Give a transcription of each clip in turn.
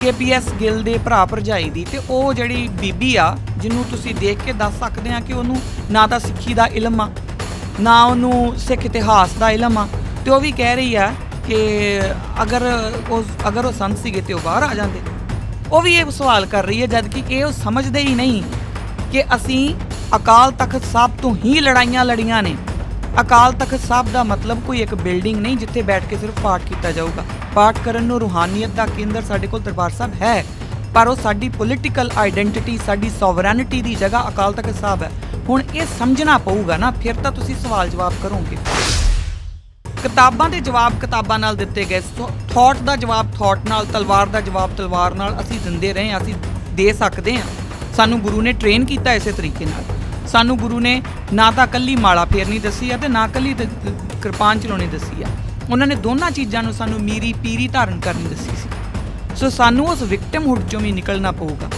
KPS Gill ਦੇ ਭਰਾ ਭਰਜਾਈ ਦੀ ਤੇ ਉਹ ਜਿਹੜੀ ਬੀਬੀ ਆ, ਜਿਹਨੂੰ ਤੁਸੀਂ ਦੇਖ ਕੇ ਦੱਸ ਸਕਦੇ ਆ ਕਿ ਉਹਨੂੰ ਨਾ ਤਾਂ ਸਿੱਖੀ ਦਾ ਇਲਮ ਆ, ਨਾ ਉਹਨੂੰ ਸਿੱਖ ਇਤਿਹਾਸ ਦਾ ਇਲਮ ਆ, ਤੇ ਉਹ ਵੀ ਕਹਿ ਰਹੀ ਆ ਕਿ ਅਗਰ ਉਹ ਅਗਰ ਉਹ ਸੰਤ ਸੀਗੇ ਤੇ ਉਹ ਬਾਹਰ ਆ ਜਾਂਦੇ। ਉਹ ਵੀ ਇਹ ਸਵਾਲ ਕਰ ਰਹੀ ਹੈ ਜਦ ਕਿ ਇਹ ਉਹ ਸਮਝਦੇ ਹੀ ਨਹੀਂ ਕਿ ਅਸੀਂ ਅਕਾਲ ਤਖਤ ਸਾਹਿਬ ਤੋਂ ਹੀ ਲੜਾਈਆਂ ਲੜੀਆਂ ਨੇ। ਅਕਾਲ ਤਖਤ ਸਾਹਿਬ ਦਾ ਮਤਲਬ ਕੋਈ ਇੱਕ ਬਿਲਡਿੰਗ ਨਹੀਂ ਜਿੱਥੇ ਬੈਠ ਕੇ ਸਿਰਫ ਪਾਠ ਕੀਤਾ ਜਾਊਗਾ। ਪਾਠ ਕਰਨ ਨੂੰ ਰੂਹਾਨੀਅਤ ਦਾ ਕੇਂਦਰ ਸਾਡੇ ਕੋਲ ਦਰਬਾਰ ਸਾਹਿਬ ਹੈ, ਪਰ ਉਹ ਸਾਡੀ ਪੋਲਿਟੀਕਲ ਆਇਡੈਂਟੀਟੀ ਸਾਡੀ ਸੋਵਰੈਨਿਟੀ ਦੀ ਜਗ੍ਹਾ ਅਕਾਲ ਤਖਤ ਸਾਹਿਬ ਹੈ। ਹੁਣ ਇਹ ਸਮਝਣਾ ਪਊਗਾ ਨਾ, ਫਿਰ ਤਾਂ ਤੁਸੀਂ ਸਵਾਲ ਜਵਾਬ ਕਰੋਗੇ। ਕਿਤਾਬਾਂ ਦੇ ਜਵਾਬ ਕਿਤਾਬਾਂ ਨਾਲ ਦਿੱਤੇ ਗਏ। ਥਾਟ ਦਾ ਜਵਾਬ ਥਾਟ ਨਾਲ, ਤਲਵਾਰ ਦਾ ਜਵਾਬ ਤਲਵਾਰ ਨਾਲ ਅਸੀਂ ਦਿੰਦੇ ਰਹੇ ਹਾਂ, ਅਸੀਂ ਦੇ ਸਕਦੇ ਹਾਂ। ਸਾਨੂੰ ਗੁਰੂ ਨੇ ਟ੍ਰੇਨ ਕੀਤਾ ਇਸੇ ਤਰੀਕੇ ਨਾਲ। ਸਾਨੂੰ ਗੁਰੂ ਨੇ ਨਾ ਤਾਂ ਕੱਲੀ ਮਾਲਾ ਫੇਰਨੀ ਦੱਸੀ ਆ ਤੇ ਨਾ ਕੱਲੀ ਕਿਰਪਾਨ ਚਲਾਉਣੀ ਦੱਸੀ ਆ। ਉਹਨਾਂ ਨੇ ਦੋਨਾਂ ਚੀਜ਼ਾਂ ਨੂੰ ਸਾਨੂੰ ਮੀਰੀ ਪੀਰੀ ਧਾਰਨ ਕਰਨੀ ਦੱਸੀ ਸੀ। ਸੋ ਸਾਨੂੰ ਉਸ ਵਿਕਟਿਮਹੁੱਡ ਚੋਂ ਵੀ ਨਿਕਲਣਾ ਪਊਗਾ।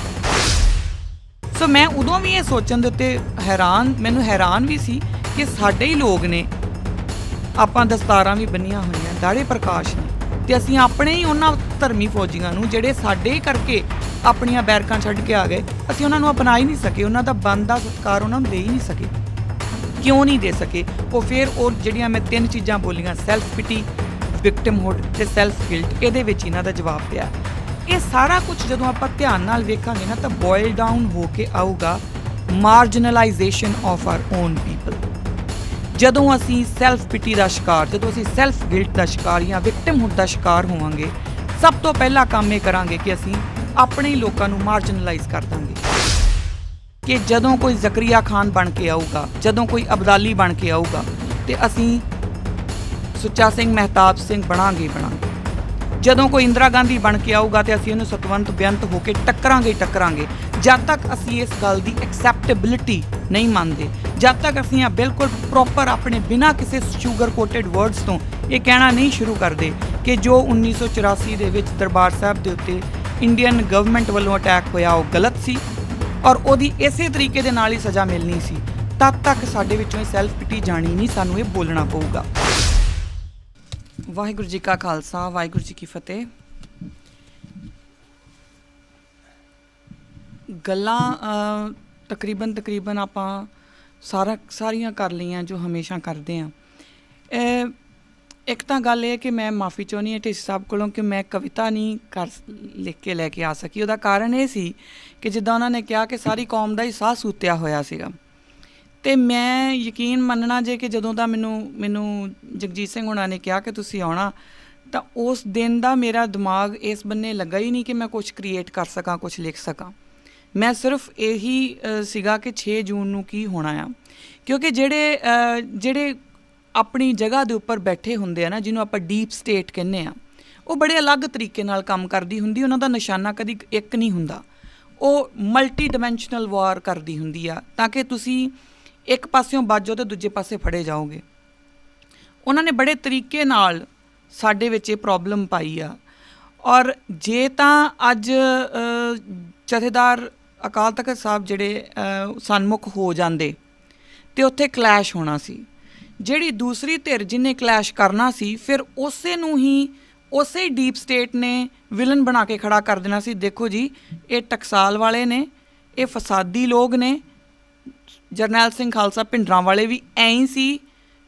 ਸੋ ਮੈਂ ਉਦੋਂ ਵੀ ਇਹ ਸੋਚਣ ਦੇ ਉੱਤੇ ਹੈਰਾਨ, ਮੈਨੂੰ ਹੈਰਾਨ ਵੀ ਸੀ ਕਿ ਸਾਡੇ ਹੀ ਲੋਕ ਨੇ ਆਪਾਂ ਦਸਤਾਰਾਂ ਵੀ ਬੰਨੀਆਂ ਹੋਈਆਂ ਦਾੜੇ ਪ੍ਰਕਾਸ਼ ਨੇ। ਤੇ ਅਸੀਂ ਆਪਣੇ ਹੀ ਉਹਨਾਂ ਧਰਮੀ ਫੌਜੀਆਂ ਨੂੰ, ਜਿਹੜੇ ਸਾਡੇ ਕਰਕੇ ਆਪਣੀਆਂ ਬੈਰਕਾਂ ਛੱਡ ਕੇ ਆ ਗਏ। ਅਸੀਂ ਉਹਨਾਂ ਨੂੰ ਅਪਣਾ ਹੀ ਨਹੀਂ ਸਕੇ। ਉਹਨਾਂ ਦਾ ਬੰਦਾ ਸਤਕਾਰ ਉਹਨਾਂ ਨੂੰ ਦੇ ਹੀ ਨਹੀਂ ਸਕੇ। ਕਿਉਂ ਨਹੀਂ ਦੇ ਸਕੇ? ਉਹ ਫਿਰ ਉਹ ਜਿਹੜੀਆਂ ਮੈਂ ਤਿੰਨ ਚੀਜ਼ਾਂ ਬੋਲੀਆਂ ਸੈਲਫ ਪਿਟੀ ਵਿਕਟਿਮਹੁੱਡ ਤੇ ਸੈਲਫ ਗਿਲਟ ਇਹਦੇ ਵਿੱਚ ਇਹਨਾਂ ਦਾ ਜਵਾਬ ਪਿਆ। ਇਹ ਸਾਰਾ ਕੁਝ ਜਦੋਂ ਆਪਾਂ ਧਿਆਨ ਨਾਲ ਵੇਖਾਂਗੇ ਨਾ ਤਾਂ ਬੋਇਲ ਡਾਊਨ ਹੋ ਕੇ ਆਊਗਾ marginalisation of our own people ਜਦੋਂ ਅਸੀਂ ਸੈਲਫ ਪਿਟੀ ਦਾ ਸ਼ਿਕਾਰ, ਜਦੋਂ ਅਸੀਂ ਸੈਲਫ ਗਿਲਟ ਦਾ ਸ਼ਿਕਾਰ ਜਾਂ ਵਿਕਟਿਮਹੁੱਡ ਦਾ ਸ਼ਿਕਾਰ ਹੋਵਾਂਗੇ, ਸਭ ਤੋਂ ਪਹਿਲਾ ਕੰਮ ਇਹ ਕਰਾਂਗੇ ਕਿ ਅਸੀਂ ਆਪਣੇ ਹੀ ਲੋਕਾਂ ਨੂੰ ਮਾਰਜਨਲਾਈਜ਼ ਕਰ ਦਾਂਗੇ। ਕਿ ਜਦੋਂ ਕੋਈ ਜ਼ਕਰੀਆ ਖਾਨ ਬਣ ਕੇ ਆਊਗਾ, ਜਦੋਂ ਕੋਈ ਅਬਦਾਲੀ ਬਣ ਕੇ ਆਊਗਾ, ਤੇ ਅਸੀਂ ਸੁੱਚਾ ਸਿੰਘ ਮਹਿਤਾਬ ਸਿੰਘ ਬਣਾਂਗੇ ਬਣਾਂਗੇ। ਜਦੋਂ ਕੋਈ ਇੰਦਰਾ ਗਾਂਧੀ ਬਣ ਕੇ ਆਊਗਾ ਤੇ ਅਸੀਂ ਇਹਨੂੰ ਸਤਵੰਤ ਬੇਅੰਤ ਹੋ ਕੇ ਟੱਕਰਾਂਗੇ ਟੱਕਰਾਂਗੇ, ਜਦ ਤੱਕ ਅਸੀਂ ਇਸ ਗੱਲ ਦੀ ਐਕਸੈਪਟੇਬਿਲਿਟੀ ਨਹੀਂ ਮੰਨਦੇ, ਜਦ ਤੱਕ ਅਸੀਂ ਆ ਬਿਲਕੁਲ ਪ੍ਰੋਪਰ ਆਪਣੇ ਬਿਨਾਂ ਕਿਸੇ ਸ਼ੂਗਰ ਕੋਟਡ ਵਰਡਸ ਤੋਂ ਇਹ ਕਹਿਣਾ ਨਹੀਂ ਸ਼ੁਰੂ ਕਰਦੇ ਕਿ ਜੋ 1984 ਦੇ ਵਿੱਚ ਦਰਬਾਰ ਸਾਹਿਬ ਦੇ ਉੱਤੇ ਇੰਡੀਅਨ ਗਵਰਨਮੈਂਟ ਵੱਲੋਂ ਅਟੈਕ ਹੋਇਆ, ਉਹ ਗਲਤ ਸੀ ਔਰ ਉਹਦੀ ਇਸੇ ਤਰੀਕੇ ਦੇ ਨਾਲ ਹੀ ਸਜ਼ਾ ਮਿਲਣੀ ਸੀ। ਤਦ ਤੱਕ ਸਾਡੇ ਵਿੱਚੋਂ ਇਹ ਸੈਲਫ ਪਿਟੀ ਜਾਣੀ ਨਹੀਂ, ਸਾਨੂੰ ਇਹ ਬੋਲਣਾ ਪਊਗਾ। ਵਾਹਿਗੁਰੂ ਜੀ ਕਾ ਖਾਲਸਾ, ਵਾਹਿਗੁਰੂ ਜੀ ਕੀ ਫਤਿਹ। ਗੱਲਾਂ ਤਕਰੀਬਨ ਤਕਰੀਬਨ ਆਪਾਂ ਸਾਰਾ ਸਾਰੀਆਂ ਕਰ ਲਈਆਂ ਜੋ ਹਮੇਸ਼ਾ ਕਰਦੇ ਆ। ਇੱਕ ਤਾਂ ਗੱਲ ਇਹ ਕਿ ਮੈਂ ਮਾਫੀ ਚਾਹੁੰਦੀ ਹਾਂ ਢਿੱਸ ਸਾਹਿਬ ਕੋਲੋਂ ਕਿ ਮੈਂ ਕਵਿਤਾ ਨਹੀਂ ਕਰ ਲਿਖ ਕੇ ਲੈ ਕੇ ਆ ਸਕੀ। ਉਹਦਾ ਕਾਰਨ ਇਹ ਸੀ ਕਿ ਜਿੱਦਾਂ ਉਹਨਾਂ ਨੇ ਕਿਹਾ ਕਿ ਸਾਰੀ ਕੌਮ ਦਾ ਹੀ ਸਾਹ ਸੂਤਿਆ ਹੋਇਆ ਸੀਗਾ। ਤੇ ਮੈਂ ਯਕੀਨ ਮੰਨਣਾ ਜੇ ਕਿ ਜਦੋਂ ਦਾ ਮੈਨੂੰ ਮੈਨੂੰ ਜਗਜੀਤ ਸਿੰਘ ਹੁਣਾਂ ਨੇ ਕਿਹਾ ਕਿ ਤੁਸੀਂ ਆਉਣਾ, ਤਾਂ ਉਸ ਦਿਨ ਦਾ ਮੇਰਾ ਦਿਮਾਗ ਇਸ ਬੰਨੇ ਲੱਗਾ ਹੀ ਨਹੀਂ ਕਿ ਮੈਂ ਕੁਝ ਕ੍ਰੀਏਟ ਕਰ ਸਕਾਂ ਕੁਝ ਲਿਖ ਸਕਾਂ। ਮੈਂ ਸਿਰਫ ਇਹੀ ਸੀਗਾ ਕਿ 6 ਜੂਨ ਨੂੰ ਕੀ ਹੋਣਾ ਆ। ਕਿਉਂਕਿ ਜਿਹੜੇ ਜਿਹੜੇ ਆਪਣੀ ਜਗ੍ਹਾ ਦੇ ਉੱਪਰ ਬੈਠੇ ਹੁੰਦੇ ਆ ਨਾ ਜਿਹਨੂੰ ਆਪਾਂ ਡੀਪ ਸਟੇਟ ਕਹਿੰਦੇ ਆ ਉਹ ਬੜੇ ਅਲੱਗ ਤਰੀਕੇ ਨਾਲ ਕੰਮ ਕਰਦੀ ਹੁੰਦੀ ਉਹਨਾਂ ਦਾ ਨਿਸ਼ਾਨਾ ਕਦੀ ਇੱਕ ਨਹੀਂ ਹੁੰਦਾ। ਉਹ ਮਲਟੀ ਡਾਈਮੈਂਸ਼ਨਲ ਵਾਰ ਕਰਦੀ ਹੁੰਦੀ ਆ ਤਾਂ ਕਿ ਤੁਸੀਂ ਇੱਕ ਪਾਸਿਓਂ ਬਾਜੋ ਤੇ ਦੂਜੇ ਪਾਸੇ ਫੜੇ ਜਾਓਗੇ। ਉਹਨਾਂ ਨੇ ਬੜੇ ਤਰੀਕੇ ਨਾਲ ਸਾਡੇ ਵਿੱਚ ਇਹ ਪ੍ਰੋਬਲਮ ਪਾਈ ਆ। ਔਰ ਜੇ ਤਾਂ ਅੱਜ ਜਥੇਦਾਰ ਅਕਾਲ ਤਖਤ ਸਾਹਿਬ ਜਿਹੜੇ ਅ, ਸਨਮੁਖ ਹੋ ਜਾਂਦੇ ਤੇ ਉੱਥੇ ਕਲੈਸ਼ ਹੋਣਾ ਸੀ। ਜਿਹੜੀ ਦੂਸਰੀ ਧਿਰ ਜਿਹਨੇ ਕਲੈਸ਼ ਕਰਨਾ ਸੀ, ਫਿਰ ਉਸੇ ਨੂੰ ਹੀ ਉਸੇ ਡੀਪ ਸਟੇਟ ਨੇ ਵਿਲਨ ਬਣਾ ਕੇ ਖੜਾ ਕਰ ਦੇਣਾ ਸੀ। ਦੇਖੋ ਜੀ, ਇਹ ਟਕਸਾਲ ਵਾਲੇ ਨੇ, ਇਹ ਫਸਾਦੀ ਲੋਕ ਨੇ, ਜਰਨੈਲ ਸਿੰਘ ਖਾਲਸਾ ਪਿੰਡਰਾਂ ਵਾਲੇ ਵੀ ਐਂ ਹੀ ਸੀ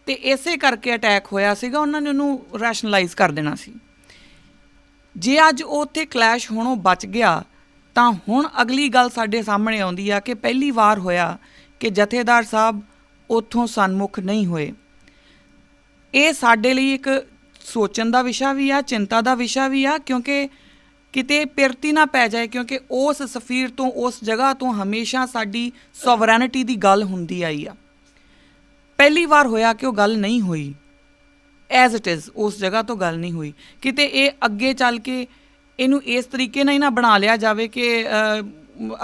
ਤੇ ਇਸੇ ਕਰਕੇ ਅਟੈਕ ਹੋਇਆ ਸੀਗਾ, ਉਹਨਾਂ ਨੇ ਉਹਨੂੰ ਰੈਸ਼ਨਲਾਈਜ਼ ਕਰ ਦੇਣਾ ਸੀ। ਜੇ ਅੱਜ ਉਹ ਉੱਥੇ ਕਲੈਸ਼ ਹੋਣੋਂ ਬਚ ਗਿਆ, ਤਾਂ ਹੁਣ ਅਗਲੀ ਗੱਲ ਸਾਡੇ ਸਾਹਮਣੇ ਆਉਂਦੀ ਆ ਕਿ ਪਹਿਲੀ ਵਾਰ ਹੋਇਆ ਕਿ ਜਥੇਦਾਰ ਸਾਹਿਬ ਉੱਥੋਂ ਸਨਮੁਖ ਨਹੀਂ ਹੋਏ। ਇਹ ਸਾਡੇ ਲਈ ਇੱਕ ਸੋਚਣ ਦਾ ਵਿਸ਼ਾ ਵੀ ਆ, ਚਿੰਤਾ ਦਾ ਵਿਸ਼ਾ ਵੀ ਆ, ਕਿਉਂਕਿ ਕਿਤੇ ਪਿਰਤੀ ਨਾ ਪੈ ਜਾਏ, ਕਿਉਂਕਿ ਉਸ ਸਫੀਰ ਤੋਂ, ਉਸ ਜਗ੍ਹਾ ਤੋਂ ਹਮੇਸ਼ਾ ਸਾਡੀ ਸੋਵਰੈਨਿਟੀ ਦੀ ਗੱਲ ਹੁੰਦੀ ਆਈ ਆ। ਪਹਿਲੀ ਵਾਰ ਹੋਇਆ ਕਿ ਉਹ ਗੱਲ ਨਹੀਂ ਹੋਈ। ਐਜ਼ ਇਟ ਇਜ਼ ਉਸ ਜਗ੍ਹਾ ਤੋਂ ਗੱਲ ਨਹੀਂ ਹੋਈ। ਕਿਤੇ ਇਹ ਅੱਗੇ ਚੱਲ ਕੇ ਇਹਨੂੰ ਇਸ ਤਰੀਕੇ ਨਾਲ ਹੀ ਨਾ ਬਣਾ ਲਿਆ ਜਾਵੇ ਕਿ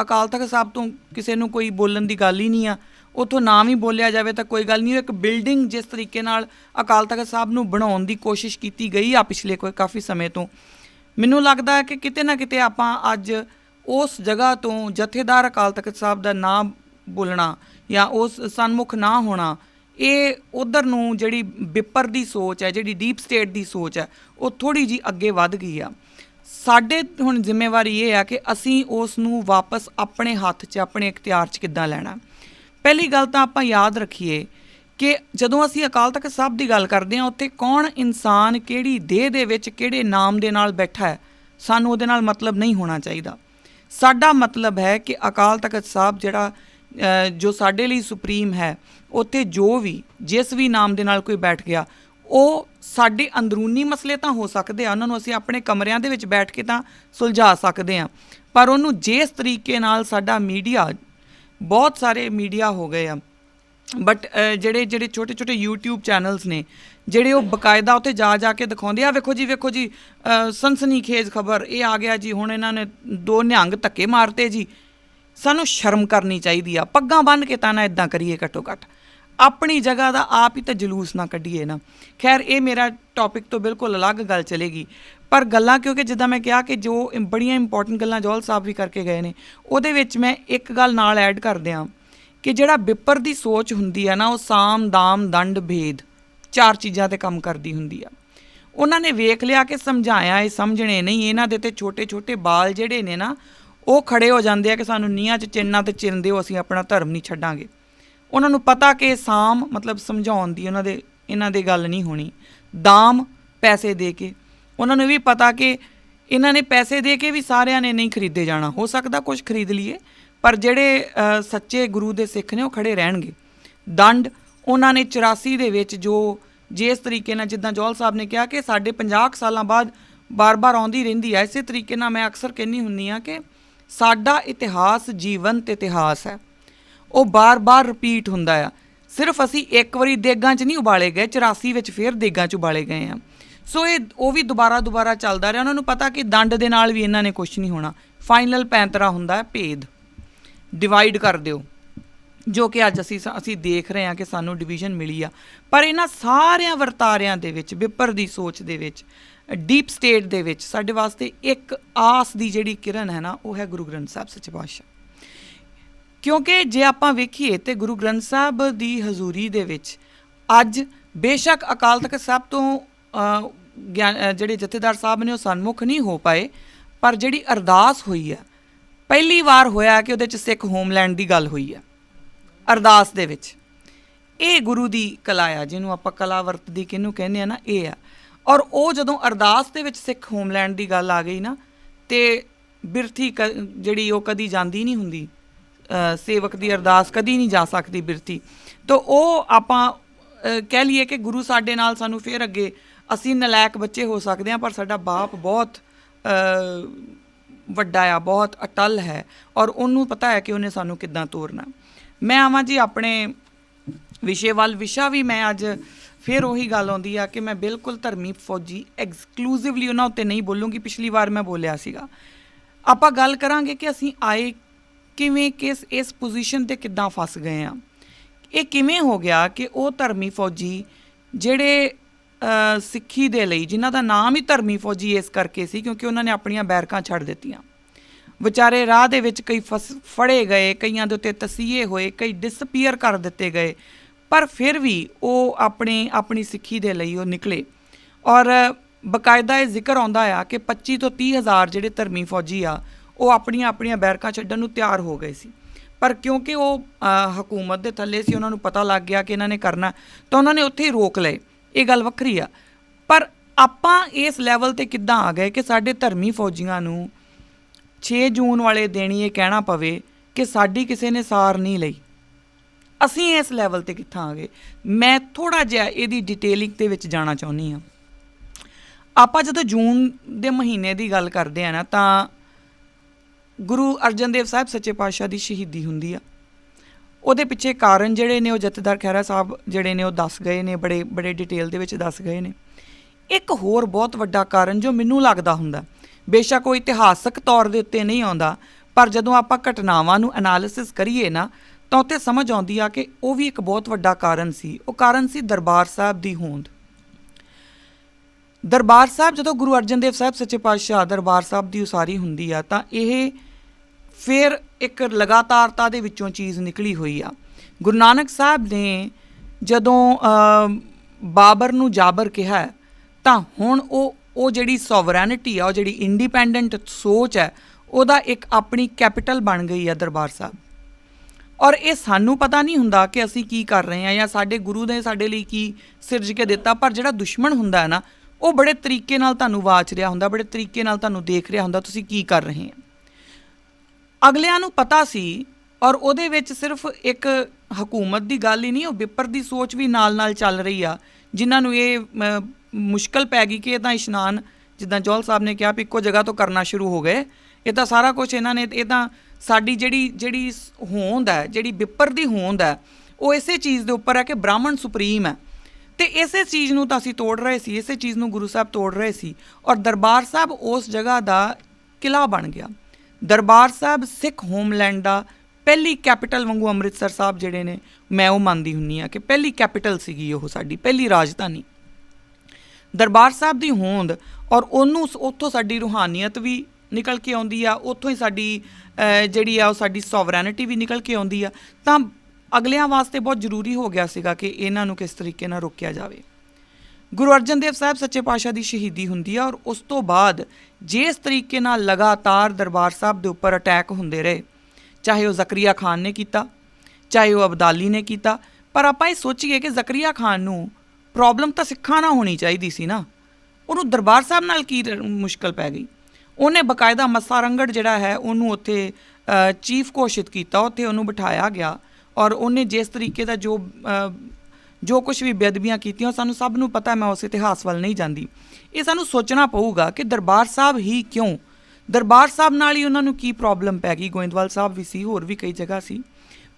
ਅਕਾਲ ਤਖਤ ਸਾਹਿਬ ਤੋਂ ਕਿਸੇ ਨੂੰ ਕੋਈ ਬੋਲਣ ਦੀ ਗੱਲ ਹੀ ਨਹੀਂ ਆ। ਉਥੋਂ ਨਾਮ ਹੀ ਬੋਲਿਆ ਜਾਵੇ ਤਾਂ ਕੋਈ ਗੱਲ ਨਹੀਂ। ਉਹ ਇੱਕ ਬਿਲਡਿੰਗ ਜਿਸ ਤਰੀਕੇ ਨਾਲ ਅਕਾਲ ਤਖਤ ਸਾਹਿਬ ਨੂੰ ਬਣਾਉਣ ਦੀ ਕੋਸ਼ਿਸ਼ ਕੀਤੀ ਗਈ ਆ ਪਿਛਲੇ ਕੋਈ ਕਾਫੀ ਸਮੇਂ ਤੋਂ, ਮੈਨੂੰ ਲੱਗਦਾ ਹੈ ਕਿ ਕਿਤੇ ਨਾ ਕਿਤੇ ਆਪਾਂ ਅੱਜ ਉਸ ਜਗ੍ਹਾ ਤੋਂ ਜਥੇਦਾਰ ਅਕਾਲ ਤਖਤ ਸਾਹਿਬ ਦਾ ਨਾਮ ਬੋਲਣਾ ਜਾਂ ਉਸ ਸਨਮੁਖ ਨਾ ਹੋਣਾ, ਇਹ ਉਧਰ ਨੂੰ ਜਿਹੜੀ ਵਿਪਰ ਦੀ ਸੋਚ ਹੈ, ਜਿਹੜੀ ਡੀਪ ਸਟੇਟ ਦੀ ਸੋਚ ਹੈ, ਉਹ ਥੋੜੀ ਜੀ ਅੱਗੇ ਵੱਧ ਗਈ ਆ। ਸਾਡੇ ਹੁਣ ਜ਼ਿੰਮੇਵਾਰੀ ਇਹ ਆ ਕਿ ਅਸੀਂ ਉਸ ਨੂੰ ਵਾਪਸ ਆਪਣੇ ਹੱਥ 'ਚ, ਆਪਣੇ ਇਖਤਿਆਰ 'ਚ ਕਿੱਦਾਂ ਲੈਣਾ। ਪਹਿਲੀ ਗੱਲ ਤਾਂ ਆਪਾਂ ਯਾਦ ਰੱਖੀਏ ਕਿ ਜਦੋਂ ਅਸੀਂ ਅਕਾਲ ਤਖਤ ਸਾਹਿਬ ਦੀ ਗੱਲ ਕਰਦੇ ਹਾਂ, ਉੱਥੇ ਕੌਣ ਇਨਸਾਨ ਕਿਹੜੀ ਦੇਹ ਦੇ ਵਿੱਚ ਕਿਹੜੇ ਨਾਮ ਦੇ ਨਾਲ ਬੈਠਾ ਹੈ, ਸਾਨੂੰ ਉਹਦੇ ਨਾਲ ਮਤਲਬ ਨਹੀਂ ਹੋਣਾ ਚਾਹੀਦਾ। ਸਾਡਾ ਮਤਲਬ ਹੈ ਕਿ ਅਕਾਲ ਤਖਤ ਸਾਹਿਬ ਜਿਹੜਾ ਜੋ ਸਾਡੇ ਲਈ ਸੁਪਰੀਮ ਹੈ, ਉੱਥੇ ਜੋ ਵੀ, ਜਿਸ ਵੀ ਨਾਮ ਦੇ ਨਾਲ ਕੋਈ ਬੈਠ ਗਿਆ, ਉਹ ਸਾਡੇ ਅੰਦਰੂਨੀ ਮਸਲੇ ਤਾਂ ਹੋ ਸਕਦੇ ਆ, ਉਹਨਾਂ ਨੂੰ ਅਸੀਂ ਆਪਣੇ ਕਮਰਿਆਂ ਦੇ ਵਿੱਚ ਬੈਠ ਕੇ ਤਾਂ ਸੁਲਝਾ ਸਕਦੇ ਆ। ਪਰ ਉਹਨੂੰ ਜਿਸ ਤਰੀਕੇ ਨਾਲ ਸਾਡਾ ਮੀਡੀਆ ਬਹੁਤ ਸਾਰੇ ਮੀਡੀਆ ਹੋ ਗਏ ਆ। ਬਟ ਜਿਹੜੇ ਜਿਹੜੇ ਛੋਟੇ ਛੋਟੇ YouTube ਚੈਨਲਸ ਨੇ, ਜਿਹੜੇ ਉਹ ਬਕਾਇਦਾ ਉੱਤੇ ਜਾ ਜਾ ਕੇ ਦਿਖਾਉਂਦੇ ਆ। ਵੇਖੋ ਜੀ ਵੇਖੋ ਜੀ ਸਨਸਨੀ ਖੇਜ ਖਬਰ, ਇਹ ਆ ਗਿਆ ਜੀ, ਹੁਣ ਇਹਨਾਂ ਨੇ ਦੋ ਨਿਹੰਗ ਧੱਕੇ ਮਾਰਤੇ ਜੀ। ਸਾਨੂੰ ਸ਼ਰਮ ਕਰਨੀ ਚਾਹੀਦੀ ਆ। ਪੱਗਾਂ ਬੰਨ੍ਹ ਕੇ ਤਾਂ ਨਾ ਇਦਾਂ ਕਰੀਏ ਘੱਟੋ ਘੱਟ। ਆਪਣੀ ਜਗ੍ਹਾ ਦਾ ਆਪ ਹੀ ਤਾਂ ਜਲੂਸ ਨਾ ਕੱਢੀਏ ਨਾ। ਖੈਰ, ਇਹ ਮੇਰਾ ਟੌਪਿਕ ਤੋਂ ਬਿਲਕੁਲ ਅਲੱਗ ਗੱਲ ਚਲੇਗੀ। ਪਰ ਗੱਲਾਂ, ਕਿਉਂਕਿ ਜਿੱਦਾਂ ਮੈਂ ਕਿਹਾ ਕਿ ਜੋ ਬੜੀਆਂ ਇੰਪੋਰਟੈਂਟ ਗੱਲਾਂ ਜੋਲ ਸਾਹਿਬ ਵੀ ਕਰਕੇ ਗਏ ਨੇ, ਉਹਦੇ ਵਿੱਚ ਮੈਂ ਇੱਕ ਗੱਲ ਨਾਲ ਐਡ ਕਰ ਦਿਆਂ ਕਿ ਜਿਹੜਾ ਵਿਪਰ ਦੀ ਸੋਚ ਹੁੰਦੀ ਆ ਨਾ, ਉਹ ਸਾਮ, ਦਾਮ, ਦੰਡ, ਭੇਦ, ਚਾਰ ਚੀਜ਼ਾਂ ਤੇ ਕੰਮ ਕਰਦੀ ਹੁੰਦੀ ਆ। ਉਹਨਾਂ ਨੇ ਵੇਖ ਲਿਆ ਕਿ ਸਮਝਾਇਆ ਇਹ, ਸਮਝਣੇ ਨਹੀਂ, ਇਹਨਾਂ ਦੇ ਤੇ ਛੋਟੇ ਛੋਟੇ ਬਾਲ ਜਿਹੜੇ ਨੇ ਨਾ, ਉਹ ਖੜੇ ਹੋ ਜਾਂਦੇ ਆ ਕਿ ਸਾਨੂੰ ਨੀਹਾਂ 'ਚ ਚਿੰਨਾਂ ਤੇ ਚਿੰਨ ਦਿਓ, ਅਸੀਂ ਆਪਣਾ ਧਰਮ ਨਹੀਂ ਛੱਡਾਂਗੇ। ਉਹਨਾਂ ਨੂੰ ਪਤਾ ਕਿ ਸਾਮ ਮਤਲਬ ਸਮਝਾਉਣ ਦੀ ਉਹਨਾਂ ਦੇ, ਇਹਨਾਂ ਦੇ ਗੱਲ ਨਹੀਂ ਹੋਣੀ। ਦਾਮ ਪੈਸੇ ਦੇ ਕੇ। ਉਹਨਾਂ ਨੂੰ ਵੀ ਪਤਾ ਕਿ ਇਹਨਾਂ ਨੇ ਪੈਸੇ ਦੇ ਕੇ ਵੀ ਸਾਰਿਆਂ ਨੇ ਨਹੀਂ ਖਰੀਦੇ ਜਾਣਾ। ਹੋ ਸਕਦਾ ਕੁਝ ਖਰੀਦ ਲਈਏ, ਪਰ ਜਿਹੜੇ ਸੱਚੇ ਗੁਰੂ ਦੇ ਸਿੱਖ ਨੇ ਉਹ ਖੜੇ ਰਹਿਣਗੇ। ਦੰਡ ਉਹਨਾਂ ਨੇ 84 ਦੇ ਵਿੱਚ ਜੋ ਜਿਸ ਤਰੀਕੇ ਨਾਲ ਜਿੱਦਾਂ ਜੋਲ ਸਾਹਿਬ ਨੇ ਕਿਹਾ ਕਿ ਸਾਡੇ 50 ਕੁ ਸਾਲਾਂ ਬਾਅਦ ਬਾਰ-ਬਾਰ ਆਉਂਦੀ ਰਹਿੰਦੀ ਹੈ ਇਸੇ ਤਰੀਕੇ ਨਾਲ ਮੈਂ ਅਕਸਰ ਕਹਿੰਨੀ ਹੁੰਨੀ ਆ ਕਿ ਸਾਡਾ ਇਤਿਹਾਸ ਜੀਵੰਤ ਇਤਿਹਾਸ ਹੈ। ਉਹ ਬਾਰ-ਬਾਰ ਰਿਪੀਟ ਹੁੰਦਾ ਆ। ਸਿਰਫ ਅਸੀਂ ਇੱਕ ਵਾਰੀ ਦੇਗਾਂ 'ਚ ਨਹੀਂ ਉਬਾਲੇ ਗਏ 84 ਵਿੱਚ ਫੇਰ ਦੇਗਾਂ 'ਚ ਉਬਾਲੇ ਗਏ ਆ। ਸੋ ਇਹ, ਉਹ ਵੀ ਦੁਬਾਰਾ ਦੁਬਾਰਾ ਚੱਲਦਾ ਰਿਹਾ। ਉਹਨਾਂ ਨੂੰ ਪਤਾ ਕਿ ਦੰਡ ਦੇ ਨਾਲ ਵੀ ਇਹਨਾਂ ਨੇ ਕੁਝ ਨਹੀਂ ਹੋਣਾ। ਫਾਈਨਲ ਪੈਂਤਰਾ ਹੁੰਦਾ ਹੈ ਭੇਦ। ਡਿਵਾਈਡ ਕਰ ਦਿਓ। ਜੋ ਕਿ ਅੱਜ ਅਸੀਂ ਅਸੀਂ ਦੇਖ ਰਹੇ ਹਾਂ ਕਿ ਸਾਨੂੰ ਡਿਵੀਜ਼ਨ ਮਿਲੀ ਆ। ਪਰ ਇਹਨਾਂ ਸਾਰਿਆਂ ਵਰਤਾਰਿਆਂ ਦੇ ਵਿੱਚ, ਵਿਪਰ ਦੀ ਸੋਚ ਦੇ ਵਿੱਚ ਡੀਪ ਸਟੇਟ ਦੇ ਵਿੱਚ ਸਾਡੇ ਵਾਸਤੇ ਇੱਕ ਆਸ ਦੀ ਜਿਹੜੀ ਕਿਰਨ ਹੈ ਨਾ, ਉਹ ਹੈ ਗੁਰੂ ਗ੍ਰੰਥ ਸਾਹਿਬ ਸੱਚੇ ਪਾਤਸ਼ਾਹ। ਕਿਉਂਕਿ ਜੇ ਆਪਾਂ ਵੇਖੀਏ ਤੇ ਗੁਰੂ ਗ੍ਰੰਥ ਸਾਹਿਬ ਦੀ ਹਜ਼ੂਰੀ ਦੇ ਵਿੱਚ ਅੱਜ ਬੇਸ਼ੱਕ ਅਕਾਲ ਤਖਤ ਸਾਹਿਬ ਤੋਂ ਅ, ਜਿਹੜੇ ਜਥੇਦਾਰ ਸਾਹਿਬ ਨੇ ਉਹ ਸਨਮੁਖ ਨਹੀਂ ਹੋ ਪਾਏ ਪਰ ਜਿਹੜੀ ਅਰਦਾਸ ਹੋਈ ਆ ਪਹਿਲੀ ਵਾਰ ਹੋਇਆ ਕਿ ਉਹਦੇ ਚ ਸਿੱਖ ਹੋਮਲੈਂਡ ਦੀ ਗੱਲ ਹੋਈ ਹੈ ਅਰਦਾਸ ਦੇ ਵਿੱਚ। ਇਹ ਗੁਰੂ ਦੀ ਕਲਾ ਆ ਜਿਹਨੂੰ ਆਪਾਂ ਕਲਾ ਵਰਤਦੀ ਕਿਹਨੂੰ ਕਹਿੰਦੇ ਆ ਨਾ ਇਹ ਆ। ਔਰ ਉਹ ਜਦੋਂ ਅਰਦਾਸ ਦੇ ਵਿੱਚ ਸਿੱਖ ਹੋਮਲੈਂਡ ਦੀ ਗੱਲ ਆ ਗਈ ਨਾ ਤੇ ਬਿਰਥੀ ਕ- ਜਿਹੜੀ ਉਹ ਕਦੀ ਜਾਂਦੀ ਨਹੀਂ ਹੁੰਦੀ ਸੇਵਕ ਦੀ ਅਰਦਾਸ ਕਦੀ ਨਹੀਂ ਜਾ ਸਕਦੀ ਬਿਰਤੀ। ਤਾਂ ਉਹ ਆਪਾਂ ਕਹਿ ਲਈਏ ਕਿ ਗੁਰੂ ਸਾਡੇ ਨਾਲ ਸਾਨੂੰ ਫੇਰ ਅੱਗੇ ਅਸੀਂ ਨਲਾਇਕ ਬੱਚੇ ਹੋ ਸਕਦੇ ਹਾਂ, ਪਰ ਸਾਡਾ ਬਾਪ ਬਹੁਤ ਵੱਡਾ ਆ, ਬਹੁਤ ਅਟਲ ਹੈ ਔਰ ਉਹਨੂੰ ਪਤਾ ਹੈ ਕਿ ਉਹਨੇ ਸਾਨੂੰ ਕਿੱਦਾਂ ਤੋਰਨਾ। ਮੈਂ ਆਵਾਂ ਜੀ ਆਪਣੇ ਵਿਸ਼ੇ ਵੱਲ। ਵਿਸ਼ਾ ਵੀ ਮੈਂ ਅੱਜ ਫਿਰ ਉਹੀ ਗੱਲ ਆਉਂਦੀ ਆ ਕਿ ਮੈਂ ਬਿਲਕੁਲ ਧਰਮੀ ਫੌਜੀ ਐਕਸਕਲੂਸਿਵਲੀ ਉਹਨਾਂ ਉੱਤੇ ਨਹੀਂ ਬੋਲੂੰਗੀ। ਪਿਛਲੀ ਵਾਰ ਮੈਂ ਬੋਲਿਆ ਸੀਗਾ। ਆਪਾਂ ਗੱਲ ਕਰਾਂਗੇ ਕਿ ਅਸੀਂ ਆਏ ਕਿਵੇਂ ਕਿਸ, ਇਸ ਪੋਜੀਸ਼ਨ ਤੇ ਕਿੱਦਾਂ ਫਸ ਗਏ ਆ। ਇਹ ਕਿਵੇਂ ਹੋ ਗਿਆ ਕਿ ਉਹ ਧਰਮੀ ਫੌਜੀ ਜਿਹੜੇ ਸਿੱਖੀ ਦੇ ਲਈ, ਜਿਨ੍ਹਾਂ ਦਾ ਨਾਮ ਹੀ ਧਰਮੀ ਫੌਜੀ ਇਸ ਕਰਕੇ ਸੀ ਕਿਉਂਕਿ ਉਹਨਾਂ ਨੇ ਆਪਣੀਆਂ ਬੈਰਕਾਂ ਛੱਡ ਦਿੱਤੀਆਂ। ਵਿਚਾਰੇ ਰਾਹ ਦੇ ਵਿੱਚ ਕਈ ਫਸ, ਫੜੇ ਗਏ, ਕਈਆਂ ਦੇ ਉੱਤੇ ਤਸੀਹੇ ਹੋਏ, ਕਈ ਡਿਸਪੀਅਰ ਕਰ ਦਿੱਤੇ ਗਏ। ਪਰ ਫਿਰ ਵੀ ਉਹ ਆਪਣੇ, ਆਪਣੀ ਸਿੱਖੀ ਦੇ ਲਈ ਉਹ ਨਿਕਲੇ। ਔਰ ਬਕਾਇਦਾ ਇਹ ਜ਼ਿਕਰ ਆਉਂਦਾ ਆ ਕਿ 25 ਤੋਂ 30 ਹਜ਼ਾਰ ਜਿਹੜੇ ਧਰਮੀ ਫੌਜੀ ਆ ਉਹ ਆਪਣੀਆਂ ਆਪਣੀਆਂ ਬੈਰਕਾਂ ਛੱਡਣ ਨੂੰ ਤਿਆਰ ਹੋ ਗਏ ਸੀ। ਪਰ ਕਿਉਂਕਿ ਉਹ ਹਕੂਮਤ ਦੇ ਥੱਲੇ ਸੀ, ਉਹਨਾਂ ਨੂੰ ਪਤਾ ਲੱਗ ਗਿਆ ਕਿ ਇਹਨਾਂ ਨੇ ਕਰਨਾ, ਤਾਂ ਉਹਨਾਂ ਨੇ ਉੱਥੇ ਹੀ ਰੋਕ ਲਏ। ਇਹ ਗੱਲ ਵੱਖਰੀ ਆ। ਪਰ ਆਪਾਂ ਇਸ ਲੈਵਲ ਤੇ ਕਿੱਦਾਂ ਆ ਗਏ ਕਿ ਸਾਡੇ ਧਰਮੀ ਫੌਜੀਆਂ ਨੂੰ 6 ਜੂਨ ਵਾਲੇ ਦਿਨ ਹੀ ਇਹ ਕਹਿਣਾ ਪਵੇ ਕਿ ਸਾਡੀ ਕਿਸੇ ਨੇ ਸਾਰ ਨਹੀਂ ਲਈ। ਅਸੀਂ ਇਸ ਲੈਵਲ ਤੇ ਕਿੱਥਾਂ ਆ ਗਏ? ਮੈਂ ਥੋੜਾ ਜਿਹਾ ਇਹਦੀ ਡਿਟੇਲਿੰਗ ਦੇ ਵਿੱਚ ਜਾਣਾ ਚਾਹੁੰਦੀ ਹਾਂ। ਆਪਾਂ ਜਦੋਂ ਜੂਨ ਦੇ ਮਹੀਨੇ ਦੀ ਗੱਲ ਕਰਦੇ ਆ ਨਾ, ਤਾਂ ਗੁਰੂ ਅਰਜਨ ਦੇਵ ਸਾਹਿਬ ਸੱਚੇ ਪਾਤਸ਼ਾਹ ਦੀ ਸ਼ਹੀਦੀ ਹੁੰਦੀ ਆ। ਉਹਦੇ ਪਿੱਛੇ ਕਾਰਨ ਜਿਹੜੇ ਨੇ, ਉਹ ਜਥੇਦਾਰ ਖਹਿਰਾ ਸਾਹਿਬ ਜਿਹੜੇ ਨੇ, ਉਹ ਦੱਸ ਗਏ ਨੇ, ਬੜੇ ਬੜੇ ਡਿਟੇਲ ਦੇ ਵਿੱਚ ਦੱਸ ਗਏ ਨੇ। ਇੱਕ ਹੋਰ ਬਹੁਤ ਵੱਡਾ ਕਾਰਨ ਜੋ ਮੈਨੂੰ ਲੱਗਦਾ ਹੁੰਦਾ, ਬੇਸ਼ੱਕ ਉਹ ਇਤਿਹਾਸਕ ਤੌਰ ਦੇ ਉੱਤੇ ਨਹੀਂ ਆਉਂਦਾ, ਪਰ ਜਦੋਂ ਆਪਾਂ ਘਟਨਾਵਾਂ ਨੂੰ ਐਨਾਲਿਸਿਸ ਕਰੀਏ ਨਾ, ਤਾਂ ਉੱਤੇ ਸਮਝ ਆਉਂਦੀ ਆ ਕਿ ਉਹ ਵੀ ਇੱਕ ਬਹੁਤ ਵੱਡਾ ਕਾਰਨ ਸੀ। ਉਹ ਕਾਰਨ ਸੀ ਦਰਬਾਰ ਸਾਹਿਬ ਦੀ ਹੋਂਦ। ਦਰਬਾਰ ਸਾਹਿਬ, ਜਦੋਂ ਗੁਰੂ ਅਰਜਨ ਦੇਵ ਸਾਹਿਬ ਸੱਚੇ ਪਾਤਸ਼ਾਹ ਦਰਬਾਰ ਸਾਹਿਬ ਦੀ ਉਸਾਰੀ ਹੁੰਦੀ ਆ, ਤਾਂ ਇਹ ਫਿਰ ਇੱਕ ਲਗਾਤਾਰਤਾ ਦੇ ਵਿੱਚੋਂ ਚੀਜ਼ ਨਿਕਲੀ ਹੋਈ ਆ। ਗੁਰੂ ਨਾਨਕ ਸਾਹਿਬ ਨੇ ਜਦੋਂ ਬਾਬਰ ਨੂੰ ਜਾਬਰ ਕਿਹਾ ਤਾਂ ਹੁਣ ਉਹ ਉਹ ਜਿਹੜੀ ਸੋਵਰੈਨਿਟੀ ਆ, ਉਹ ਜਿਹੜੀ ਇੰਡੀਪੈਂਡੈਂਟ ਸੋਚ ਹੈ, ਉਹਦਾ ਇੱਕ ਆਪਣੀ ਕੈਪੀਟਲ ਬਣ ਗਈ ਆ ਦਰਬਾਰ ਸਾਹਿਬ। ਔਰ ਇਹ ਸਾਨੂੰ ਪਤਾ ਨਹੀਂ ਹੁੰਦਾ ਕਿ ਅਸੀਂ ਕੀ ਕਰ ਰਹੇ ਹਾਂ ਜਾਂ ਸਾਡੇ ਗੁਰੂ ਨੇ ਸਾਡੇ ਲਈ ਕੀ ਸਿਰਜ ਕੇ ਦਿੱਤਾ, ਪਰ ਜਿਹੜਾ ਦੁਸ਼ਮਣ ਹੁੰਦਾ ਹੈ ਨਾ, ਉਹ ਬੜੇ ਤਰੀਕੇ ਨਾਲ ਤੁਹਾਨੂੰ ਵਾਚ ਰਿਹਾ ਹੁੰਦਾ, ਬੜੇ ਤਰੀਕੇ ਨਾਲ ਤੁਹਾਨੂੰ ਦੇਖ ਰਿਹਾ ਹੁੰਦਾ, ਤੁਸੀਂ ਕੀ ਕਰ ਰਹੇ ਹੋ। ਅਗਲਿਆਂ ਨੂੰ ਪਤਾ ਸੀ ਔਰ ਉਹਦੇ ਵਿੱਚ ਸਿਰਫ ਇੱਕ ਹਕੂਮਤ ਦੀ ਗੱਲ ਹੀ ਨਹੀਂ ਉਹ ਵਿਪਰ ਦੀ ਸੋਚ ਵੀ ਨਾਲ-ਨਾਲ ਚੱਲ ਰਹੀ ਆ ਜਿਨ੍ਹਾਂ ਨੂੰ ਇਹ ਅਮ, ਮੁਸ਼ਕਲ ਪੈ ਗਈ ਕਿ ਇਹ ਤਾਂ ਇਸ਼ਨਾਨ ਜਿੱਦਾਂ ਜੋਲ ਸਾਹਿਬ ਨੇ ਕਿਹਾ ਵੀ ਇੱਕੋ ਜਗ੍ਹਾ ਤੋਂ ਕਰਨਾ ਸ਼ੁਰੂ ਹੋ ਗਏ ਇਹ ਤਾਂ ਸਾਰਾ ਕੁਝ ਇਹਨਾਂ ਨੇ ਇਹ ਤਾਂ ਸਾਡੀ ਜਿਹੜੀ ਜਿਹੜੀ ਸ- ਹੋਂਦ ਹੈ ਜਿਹੜੀ ਵਿਪਰ ਦੀ ਹੋਂਦ ਹੈ ਉਹ ਇਸੇ ਚੀਜ਼ ਦੇ ਉੱਪਰ ਹੈ ਕਿ ਬ੍ਰਾਹਮਣ ਸੁਪਰੀਮ ਹੈ। ਤੇ ਇਸੇ ਚੀਜ਼ ਨੂੰ ਤਾਂ ਅਸੀਂ ਤੋੜ ਰਹੇ ਸੀ ਇਸੇ ਚੀਜ਼ ਨੂੰ ਗੁਰੂ ਸਾਹਿਬ ਤੋੜ ਰਹੇ ਸੀ ਔਰ ਦਰਬਾਰ ਸਾਹਿਬ ਉਸ ਜਗ੍ਹਾ ਦਾ ਕਿਲਾ ਬਣ ਗਿਆ। ਦਰਬਾਰ ਸਾਹਿਬ ਸਿੱਖ ਹੋਮਲੈਂਡ ਦਾ ਪਹਿਲੀ ਕੈਪੀਟਲ ਵਾਂਗੂ ਅੰਮ੍ਰਿਤਸਰ ਸਾਹਿਬ ਜਿਹੜੇ ਨੇ, ਮੈਂ ਉਹ ਮੰਨਦੀ ਹੁੰਨੀ ਆ ਕਿ ਪਹਿਲੀ ਕੈਪੀਟਲ ਸੀਗੀ ਉਹ ਸਾਡੀ, ਪਹਿਲੀ ਰਾਜਧਾਨੀ। ਦਰਬਾਰ ਸਾਹਿਬ ਦੀ ਹੋਂਦ ਔਰ ਉਹਨੂੰ ਸ- ਉੱਥੋਂ ਸਾਡੀ ਰੂਹਾਨੀਅਤ ਵੀ ਨਿਕਲ ਕੇ ਆਉਂਦੀ ਆ, ਉੱਥੋਂ ਹੀ ਸਾਡੀ ਜਿਹੜੀ ਆ ਉਹ ਸਾਡੀ ਸੋਵਰੈਨਿਟੀ ਵੀ ਨਿਕਲ ਕੇ ਆਉਂਦੀ ਆ। ਤਾਂ ਅਗਲਿਆਂ ਵਾਸਤੇ ਬਹੁਤ ਜ਼ਰੂਰੀ ਹੋ ਗਿਆ ਸੀਗਾ ਕਿ ਇਹਨਾਂ ਨੂੰ ਕਿਸ ਤਰੀਕੇ ਨਾਲ ਰੋਕਿਆ ਜਾਵੇ। ਗੁਰੂ ਅਰਜਨ ਦੇਵ ਸਾਹਿਬ ਸੱਚੇ ਪਾਤਸ਼ਾਹ ਦੀ ਸ਼ਹੀਦੀ ਹੁੰਦੀ ਆ ਔਰ ਉਸ ਤੋਂ ਬਾਅਦ ਜਿਸ ਤਰੀਕੇ ਨਾਲ ਲਗਾਤਾਰ ਦਰਬਾਰ ਸਾਹਿਬ ਦੇ ਉੱਪਰ ਅਟੈਕ ਹੁੰਦੇ ਰਹੇ, ਚਾਹੇ ਉਹ ਜ਼ਕਰੀਆ ਖਾਨ ਨੇ ਕੀਤਾ, ਚਾਹੇ ਉਹ ਅਬਦਾਲੀ ਨੇ ਕੀਤਾ, ਪਰ ਆਪਾਂ ਇਹ ਸੋਚੀਏ ਕਿ ਜ਼ਕਰੀਆ ਖਾਨ ਨੂੰ ਪ੍ਰੋਬਲਮ ਤਾਂ ਸਿੱਖਾਂ ਨਾਲ ਹੋਣੀ ਚਾਹੀਦੀ ਸੀ ਨਾ। ਉਹਨੂੰ ਦਰਬਾਰ ਸਾਹਿਬ ਨਾਲ ਕੀ ਮੁਸ਼ਕਲ ਪੈ ਗਈ? ਉਹਨੇ ਬਕਾਇਦਾ ਮੱਸਾਰੰਗੜ ਜਿਹੜਾ ਹੈ, ਉਹਨੂੰ ਉੱਥੇ ਚੀਫ ਘੋਸ਼ਿਤ ਕੀਤਾ, ਉੱਥੇ ਉਹਨੂੰ ਬਿਠਾਇਆ ਗਿਆ ਔਰ ਉਹਨੇ ਜਿਸ ਤਰੀਕੇ ਦਾ ਜੋ ਜੋ ਕੁਝ ਵੀ ਬੇਅਦਬੀਆਂ ਕੀਤੀਆਂ ਉਹ ਸਾਨੂੰ ਸਭ ਨੂੰ ਪਤਾ ਮੈਂ ਉਸ ਇਤਿਹਾਸ ਵੱਲ ਨਹੀਂ ਜਾਂਦੀ। ਇਹ ਸਾਨੂੰ ਸੋਚਣਾ ਪਊਗਾ ਕਿ ਦਰਬਾਰ ਸਾਹਿਬ ਹੀ ਕਿਉਂ? ਦਰਬਾਰ ਸਾਹਿਬ ਨਾਲ ਹੀ ਉਹਨਾਂ ਨੂੰ ਕੀ ਪ੍ਰੋਬਲਮ ਪੈ ਗਈ? ਗੋਇੰਦਵਾਲ ਸਾਹਿਬ ਵੀ ਸੀ, ਹੋਰ ਵੀ ਕਈ ਜਗ੍ਹਾ ਸੀ।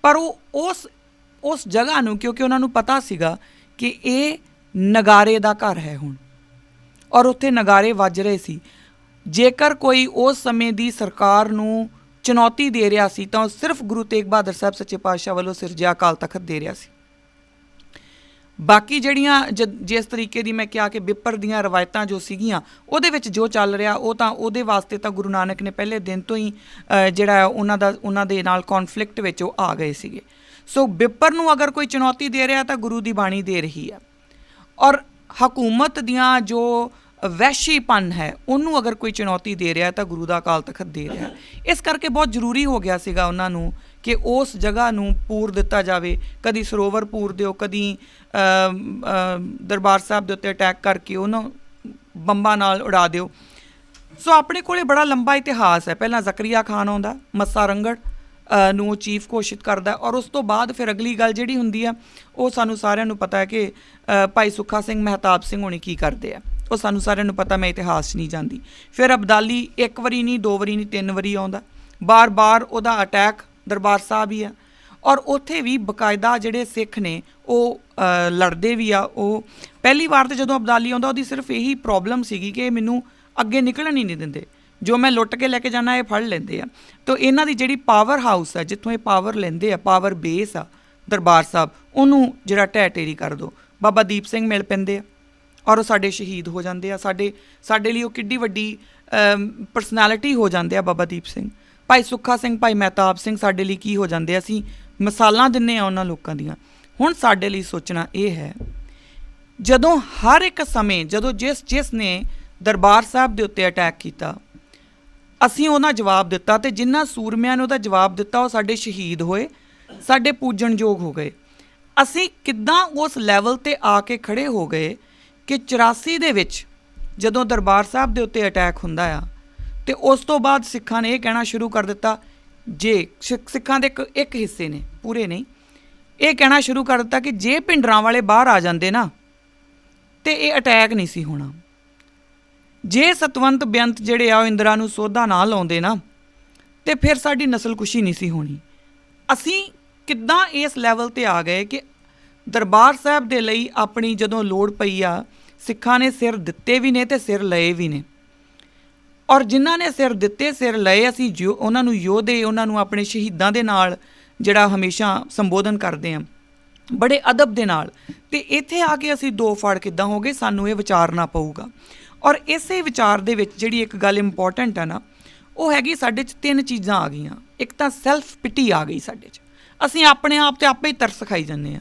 ਪਰ ਉਹ ਉਸ ਉਸ ਜਗ੍ਹਾ ਨੂੰ, ਕਿਉਂਕਿ ਉਹਨਾਂ ਨੂੰ ਪਤਾ ਸੀਗਾ ਕਿ ਇਹ ਨਗਾਰੇ ਦਾ ਘਰ ਹੈ ਹੁਣ। ਔਰ ਉੱਥੇ ਨਗਾਰੇ ਵੱਜ ਰਹੇ ਸੀ। ਜੇਕਰ ਕੋਈ ਉਸ ਸਮੇਂ ਦੀ ਸਰਕਾਰ ਨੂੰ ਚੁਣੌਤੀ ਦੇ ਰਿਹਾ ਸੀ, ਤਾਂ ਉਹ ਸਿਰਫ ਗੁਰੂ ਤੇਗ ਬਹਾਦਰ ਸਾਹਿਬ ਸੱਚੇ ਪਾਤਸ਼ਾਹ ਵੱਲੋਂ ਸਿਰਜਿਆ ਅਕਾਲ ਤਖਤ ਦੇ ਰਿਹਾ ਸੀ। ਬਾਕੀ ਜਿਹੜੀਆਂ ਜ- ਜਿਸ ਤਰੀਕੇ ਦੀ ਮੈਂ ਕਿਹਾ ਕਿ ਵਿਪਰ ਦੀਆਂ ਰਵਾਇਤਾਂ ਜੋ ਸੀਗੀਆਂ, ਉਹਦੇ ਵਿੱਚ ਜੋ ਚੱਲ ਰਿਹਾ, ਉਹ ਤਾਂ ਉਹਦੇ ਵਾਸਤੇ ਤਾਂ ਗੁਰੂ ਨਾਨਕ ਨੇ ਪਹਿਲੇ ਦਿਨ ਤੋਂ ਹੀ ਜਿਹੜਾ ਉਹਨਾਂ ਦਾ, ਉਹਨਾਂ ਦੇ ਨਾਲ ਕਨਫਲਿਕਟ ਵਿੱਚ ਉਹ ਆ ਗਏ ਸੀਗੇ। ਸੋ ਵਿਪਰ ਨੂੰ ਅਗਰ ਕੋਈ ਚੁਣੌਤੀ ਦੇ ਰਿਹਾ ਤਾਂ ਗੁਰੂ ਦੀ ਬਾਣੀ ਦੇ ਰਹੀ ਹੈ। ਔਰ ਹਕੂਮਤ ਦੀਆਂ ਜੋ ਵੈਸ਼ੀਪਨ ਹੈ, ਉਹਨੂੰ ਅਗਰ ਕੋਈ ਚੁਣੌਤੀ ਦੇ ਰਿਹਾ ਤਾਂ ਗੁਰੂ ਦਾ ਅਕਾਲ ਤਖਤ ਦੇ ਰਿਹਾ। ਇਸ ਕਰਕੇ ਬਹੁਤ ਜ਼ਰੂਰੀ ਹੋ ਗਿਆ ਸੀਗਾ ਉਹਨਾਂ ਨੂੰ ਕਿ ਉਸ ਜਗ੍ਹਾ ਨੂੰ ਪੂਰ ਦਿੱਤਾ ਜਾਵੇ। ਕਦੀ ਸਰੋਵਰ ਪੂਰ ਦਿਓ ਕਦੀ ਦਰਬਾਰ ਸਾਹਿਬ ਦੇ ਉੱਤੇ ਅਟੈਕ ਕਰਕੇ ਉਹਨੂੰ ਬੰਬਾਂ ਨਾਲ ਉਡਾ ਦਿਓ। ਸੋ ਆਪਣੇ ਕੋਲੇ ਬੜਾ ਲੰਬਾ ਇਤਿਹਾਸ ਹੈ। ਪਹਿਲਾਂ ਜ਼ਕਰੀਆ ਖਾਨ ਆਉਂਦਾ ਮੱਸਾ ਰੰਗੜ ਅ, ਨੂੰ ਚੀਫ ਘੋਸ਼ਿਤ ਕਰਦਾ ਔਰ ਉਸ ਤੋਂ ਬਾਅਦ ਫਿਰ ਅਗਲੀ ਗੱਲ ਜਿਹੜੀ ਹੁੰਦੀ ਆ ਉਹ ਸਾਨੂੰ ਸਾਰਿਆਂ ਨੂੰ ਪਤਾ ਹੈ ਕਿ ਭਾਈ ਸੁੱਖਾ ਸਿੰਘ ਮਹਿਤਾਬ ਸਿੰਘ ਹੋਣੀ ਕੀ ਕਰਦੇ ਆ। ਉਹ ਸਾਨੂੰ ਸਾਰਿਆਂ ਨੂੰ ਪਤਾ ਮੈਂ ਇਤਿਹਾਸ 'ਚ ਨਹੀਂ ਜਾਂਦੀ। ਫਿਰ ਅਬਦਾਲੀ ਇੱਕ ਵਾਰੀ ਨਹੀਂ ਦੋ ਵਾਰੀ ਨਹੀਂ ਤਿੰਨ ਵਾਰੀ ਆਉਂਦਾ। ਬਾਰ-ਬਾਰ ਉਹਦਾ ਅਟੈਕ ਦਰਬਾਰ ਸਾਹਿਬ ਹੀ ਆ। ਔਰ ਉੱਥੇ ਵੀ ਬਕਾਇਦਾ ਜਿਹੜੇ ਸਿੱਖ ਨੇ, ਉਹ ਲੜਦੇ ਵੀ ਆ। ਉਹ ਪਹਿਲੀ ਵਾਰ ਤੇ ਜਦੋਂ ਅਬਦਾਲੀ ਆਉਂਦਾ, ਉਹਦੀ ਸਿਰਫ ਇਹੀ ਪ੍ਰੋਬਲਮ ਸੀਗੀ ਕਿ ਮੈਨੂੰ ਅੱਗੇ ਨਿਕਲਣ ਹੀ ਨਹੀਂ ਦਿੰਦੇ। ਜੋ ਮੈਂ ਲੁੱਟ ਕੇ ਲੈ ਕੇ ਜਾਣਾ, ਇਹ ਫੜ ਲੈਂਦੇ ਆ। ਤੋਂ ਇਹਨਾਂ ਦੀ ਜਿਹੜੀ ਪਾਵਰ ਹਾਊਸ ਆ, ਜਿੱਥੋਂ ਇਹ ਪਾਵਰ ਲੈਂਦੇ ਆ ਪਾਵਰ ਬੇਸ ਆ, ਦਰਬਾਰ ਸਾਹਿਬ, ਉਹਨੂੰ ਜਿਹੜਾ ਢਹਿ ਢੇਰੀ ਕਰ ਦੋ। ਬਾਬਾ ਦੀਪ ਸਿੰਘ ਮਿਲ ਪੈਂਦੇ ਆ। ਔਰ ਉਹ ਸਾਡੇ ਸ਼ਹੀਦ ਹੋ ਜਾਂਦੇ ਆ। ਸਾਡੇ ਸਾਡੇ ਲਈ ਉਹ ਕਿੱਡੀ ਵੱਡੀ ਪਰਸਨੈਲਿਟੀ ਹੋ ਜਾਂਦੇ ਆ ਬਾਬਾ ਦੀਪ ਸਿੰਘ। ਭਾਈ ਸੁੱਖਾ ਸਿੰਘ, ਭਾਈ ਮਹਿਤਾਬ ਸਿੰਘ ਸਾਡੇ ਲਈ ਕੀ ਹੋ ਜਾਂਦੇ ਅਸੀਂ ਮਿਸਾਲਾਂ ਦਿੰਨੇ ਆ ਉਹਨਾਂ ਲੋਕਾਂ ਦੀਆਂ। ਹੁਣ ਸਾਡੇ ਲਈ ਸੋਚਣਾ ਇਹ ਹੈ, ਜਦੋਂ ਹਰ ਇੱਕ ਸਮੇਂ, ਜਦੋਂ ਜਿਸ ਜਿਸ ਨੇ ਦਰਬਾਰ ਸਾਹਿਬ ਦੇ ਉੱਤੇ ਅਟੈਕ ਕੀਤਾ, ਅਸੀਂ ਉਹਨਾਂ ਜਵਾਬ ਦਿੱਤਾ ਤੇ ਜਿਨ੍ਹਾਂ ਸੂਰਮਿਆਂ ਨੇ ਉਹਦਾ ਜਵਾਬ ਦਿੱਤਾ, ਉਹ ਸਾਡੇ ਸ਼ਹੀਦ ਹੋਏ, ਸਾਡੇ ਪੂਜਣਯੋਗ ਹੋ ਗਏ। ਅਸੀਂ ਕਿੱਦਾਂ ਉਸ ਲੈਵਲ ਤੇ ਆ ਕੇ ਖੜੇ ਹੋ ਗਏ ਕਿ 84 ਦੇ ਵਿੱਚ ਜਦੋਂ ਦਰਬਾਰ ਸਾਹਿਬ ਦੇ ਉੱਤੇ ਅਟੈਕ ਹੁੰਦਾ ਆ ਤੇ ਉਸ ਤੋਂ ਬਾਅਦ ਸਿੱਖਾਂ ਨੇ ਇਹ ਕਹਿਣਾ ਸ਼ੁਰੂ ਕਰ ਦਿੱਤਾ, ਜੇ ਸਿੱਖ- ਸਿੱਖਾਂ ਦੇ ਇੱਕ ਇੱਕ ਹਿੱਸੇ ਨੇ, ਪੂਰੇ ਨਹੀਂ। ਇਹ ਕਹਿਣਾ ਸ਼ੁਰੂ ਕਰ ਦਿੱਤਾ ਕਿ ਜੇ ਪਿੰਡਰਾਂ ਵਾਲੇ ਬਾਹਰ ਆ ਜਾਂਦੇ ਨਾ, ਤੇ ਇਹ ਅਟੈਕ ਨਹੀਂ ਸੀ ਹੋਣਾ। ਜੇ ਸਤਵੰਤ ਬੇਅੰਤ ਜਿਹੜੇ ਆ ਉਹ ਇੰਦਰਾ ਨੂੰ ਸੋਧਾ ਨਾ ਲਾਉਂਦੇ ਨਾ, ਤੇ ਫਿਰ ਸਾਡੀ ਨਸਲਕੁਸ਼ੀ ਨਹੀਂ ਸੀ ਹੋਣੀ। ਅਸੀਂ ਕਿੱਦਾਂ ਇਸ ਲੈਵਲ ਤੇ ਆ ਗਏ ਕਿ ਦਰਬਾਰ ਸਾਹਿਬ ਦੇ ਲਈ ਆਪਣੀ ਜਦੋਂ ਲੋੜ ਪਈ ਆ, ਸਿੱਖਾਂ ਨੇ ਸਿਰ ਦਿੱਤੇ ਵੀ ਨੇ ਤੇ ਸਿਰ ਲਏ ਵੀ ਨੇ। ਔਰ ਜਿਨ੍ਹਾਂ ਨੇ ਸਿਰ ਦਿੱਤੇ, ਸਿਰ ਲਏ, ਅਸੀਂ ਜੋ ਉਹਨਾਂ ਨੂੰ ਯੋਧੇ, ਉਹਨਾਂ ਨੂੰ ਆਪਣੇ ਸ਼ਹੀਦਾਂ ਦੇ ਨਾਲ ਜਿਹੜਾ ਹਮੇਸ਼ਾ ਸੰਬੋਧਨ ਕਰਦੇ ਆਂ ਬੜੇ ਅਦਬ ਦੇ ਨਾਲ। ਤੇ ਇੱਥੇ ਆ ਕੇ ਅਸੀਂ ਦੋ ਫੜ ਕਿੱਦਾਂ ਹੋ ਗਏ, ਸਾਨੂੰ ਇਹ ਵਿਚਾਰਨਾ ਪਊਗਾ। ਔਰ ਇਸੇ ਵਿਚਾਰ ਦੇ ਵਿੱਚ ਜਿਹੜੀ ਇੱਕ ਗੱਲ ਇੰਪੋਰਟੈਂਟ ਆ ਨਾ, ਉਹ ਹੈਗੀ ਸਾਡੇ 'ਚ ਤਿੰਨ ਚੀਜ਼ਾਂ ਆ ਗਈਆਂ। ਇੱਕ ਤਾਂ ਸੈਲਫ ਪਿਟੀ ਆ ਗਈ ਸਾਡੇ 'ਚ। ਅਸੀਂ ਆਪਣੇ ਆਪ ਤੇ ਆਪੇ ਹੀ ਤਰਸ ਖਾਈ ਜਾਂਦੇ ਆ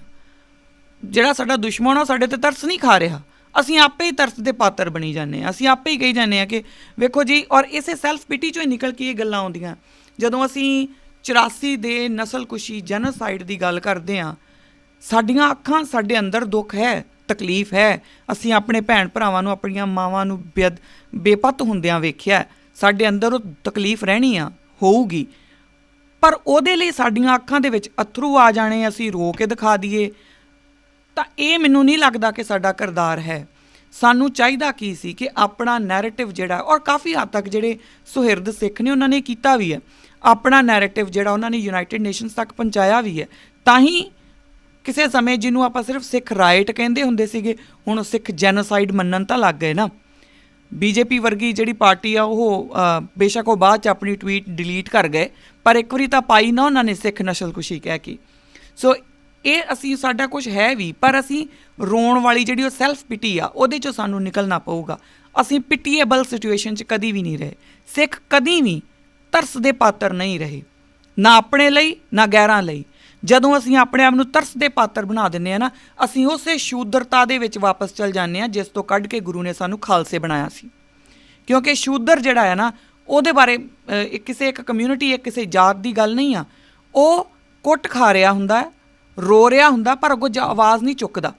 ਜਿਹੜਾ ਸਾਡਾ ਦੁਸ਼ਮਣ ਆ, ਉਹ ਸਾਡੇ ਤੇ ਤਰਸ ਨਹੀਂ ਖਾ ਰਿਹਾ। ਅਸੀਂ ਆਪੇ ਹੀ ਤਰਸ ਦੇ ਪਾਤਰ ਬਣੀ ਜਾਂਦੇ ਆ ਅਸੀਂ ਆਪੇ ਹੀ ਕਹੀ ਜਾਂਦੇ ਆ ਕਿ ਵੇਖੋ ਜੀ, ਔਰ ਇਸੇ ਸੈਲਫ ਪਿਟੀ ਚੋਂ ਹੀ ਨਿਕਲ ਕੇ ਇਹ ਗੱਲਾਂ ਆਉਂਦੀਆਂ। ਜਦੋਂ ਅਸੀਂ 84 ਦੇ ਨਸਲਕੁਸ਼ੀ ਜੈਨੋਸਾਈਡ ਦੀ ਗੱਲ ਕਰਦੇ ਆ ਸਾਡੀਆਂ ਅੱਖਾਂ ਸਾਡੇ ਅੰਦਰ ਦੁੱਖ ਹੈ, ਤਕਲੀਫ ਹੈ। ਅਸੀਂ ਆਪਣੇ ਭੈਣ ਭਰਾਵਾਂ ਨੂੰ, ਆਪਣੀਆਂ ਮਾਵਾਂ ਨੂੰ ਬੇਦ ਬੇਪਤ ਹੁੰਦਿਆਂ ਵੇਖਿਆ ਸਾਡੇ ਅੰਦਰ ਉਹ ਤਕਲੀਫ ਰਹਿਣੀ ਆ, ਹੋਊਗੀ। ਪਰ ਉਹਦੇ ਲਈ ਸਾਡੀਆਂ ਅੱਖਾਂ ਦੇ ਵਿੱਚ ਅਥਰੂ ਆ ਜਾਣੇ, ਅਸੀਂ ਰੋ ਕੇ ਦਿਖਾ ਦਈਏ। ਤਾਂ ਇਹ ਮੈਨੂੰ ਨਹੀਂ ਲੱਗਦਾ ਕਿ ਸਾਡਾ ਕਿਰਦਾਰ ਹੈ। ਸਾਨੂੰ ਚਾਹੀਦਾ ਕੀ ਸੀ ਕਿ ਆਪਣਾ ਨੈਰੇਟਿਵ ਜਿਹੜਾ, ਔਰ ਕਾਫੀ ਹੱਦ ਤੱਕ ਜਿਹੜੇ ਸੁਹਿਰਦ ਸਿੱਖ ਨੇ, ਉਹਨਾਂ ਨੇ ਕੀਤਾ ਵੀ ਹੈ। ਆਪਣਾ ਨੈਰੇਟਿਵ ਜਿਹੜਾ ਉਹਨਾਂ ਨੇ ਯੂਨਾਈਟਿਡ ਨੇਸ਼ਨਸ ਤੱਕ ਪਹੁੰਚਾਇਆ ਵੀ ਹੈ। ਤਾਂ ਹੀ ਕਿਸੇ ਸਮੇਂ ਜਿਹਨੂੰ ਆਪਾਂ ਸਿਰਫ ਸਿੱਖ ਰਾਈਟ ਕਹਿੰਦੇ ਹੁੰਦੇ ਸੀਗੇ, ਹੁਣ ਉਹ ਸਿੱਖ ਜੈਨੋਸਾਈਡ ਮੰਨਣ ਤਾਂ ਲੱਗ ਗਏ ਨਾ। ਬੀਜੇਪੀ ਵਰਗੀ ਜਿਹੜੀ ਪਾਰਟੀ ਆ, ਉਹ ਬੇਸ਼ੱਕ ਉਹ ਬਾਅਦ ਚ ਆਪਣੀ ਟਵੀਟ ਡਿਲੀਟ ਕਰ ਗਏ, ਪਰ ਇੱਕ ਵਾਰੀ ਤਾਂ ਪਾਈ ਨਾ ਉਹਨਾਂ ਨੇ ਸਿੱਖ ਨਸਲਕੁਸ਼ੀ ਕਹਿ ਕੇ। ਸੋ ਇਹ ਅਸੀਂ, ਸਾਡਾ ਕੁਝ ਹੈ ਵੀ, ਪਰ ਅਸੀਂ ਰੋਣ ਵਾਲੀ ਜਿਹੜੀ ਉਹ ਸੈਲਫ ਪਿਟੀ ਆ, ਉਹਦੇ ਚੋਂ ਸਾਨੂੰ ਨਿਕਲਣਾ ਪਊਗਾ। ਅਸੀਂ ਪਿਟੀਏਬਲ ਸਿਚੁਏਸ਼ਨ 'ਚ ਕਦੀ ਵੀ ਨਹੀਂ ਰਹੇ। ਸਿੱਖ ਕਦੀ ਵੀ ਤਰਸ ਦੇ ਪਾਤਰ ਨਹੀਂ ਰਹੇ। ਨਾ ਆਪਣੇ ਲਈ, ਨਾ ਗੈਰਾਂ ਲਈ। ਜਦੋਂ ਅਸੀਂ ਆਪਣੇ ਆਪ ਨੂੰ ਤਰਸ ਦੇ ਪਾਤਰ ਬਣਾ ਦਿੰਨੇ ਆ ਨਾ, ਅਸੀਂ ਉਸੇ ਸ਼ੂਦਰਤਾ ਦੇ ਵਿੱਚ ਵਾਪਸ ਚਲ ਜਾਂਦੇ ਆ, ਜਿਸ ਤੋਂ ਕੱਢ ਕੇ ਗੁਰੂ ਨੇ ਸਾਨੂੰ ਖਾਲਸੇ ਬਣਾਇਆ ਸੀ। ਕਿਉਂਕਿ ਸ਼ੂਦਰ ਜਿਹੜਾ ਹੈ ਨਾ, ਉਹਦੇ ਬਾਰੇ ਕਿਸੇ ਇੱਕ ਕਮਿਊਨਿਟੀ ਇੱਕ ਕਿਸੇ ਜਾਤ ਦੀ ਗੱਲ ਨਹੀਂ ਆ। ਉਹ ਕੁੱਟ ਖਾ ਰਿਹਾ ਹੁੰਦਾ ਰੋ ਰਿਹਾ ਹੁੰਦਾ ਪਰ ਅੱਗੋਂ ਆਵਾਜ਼ ਨਹੀਂ ਚੁੱਕਦਾ।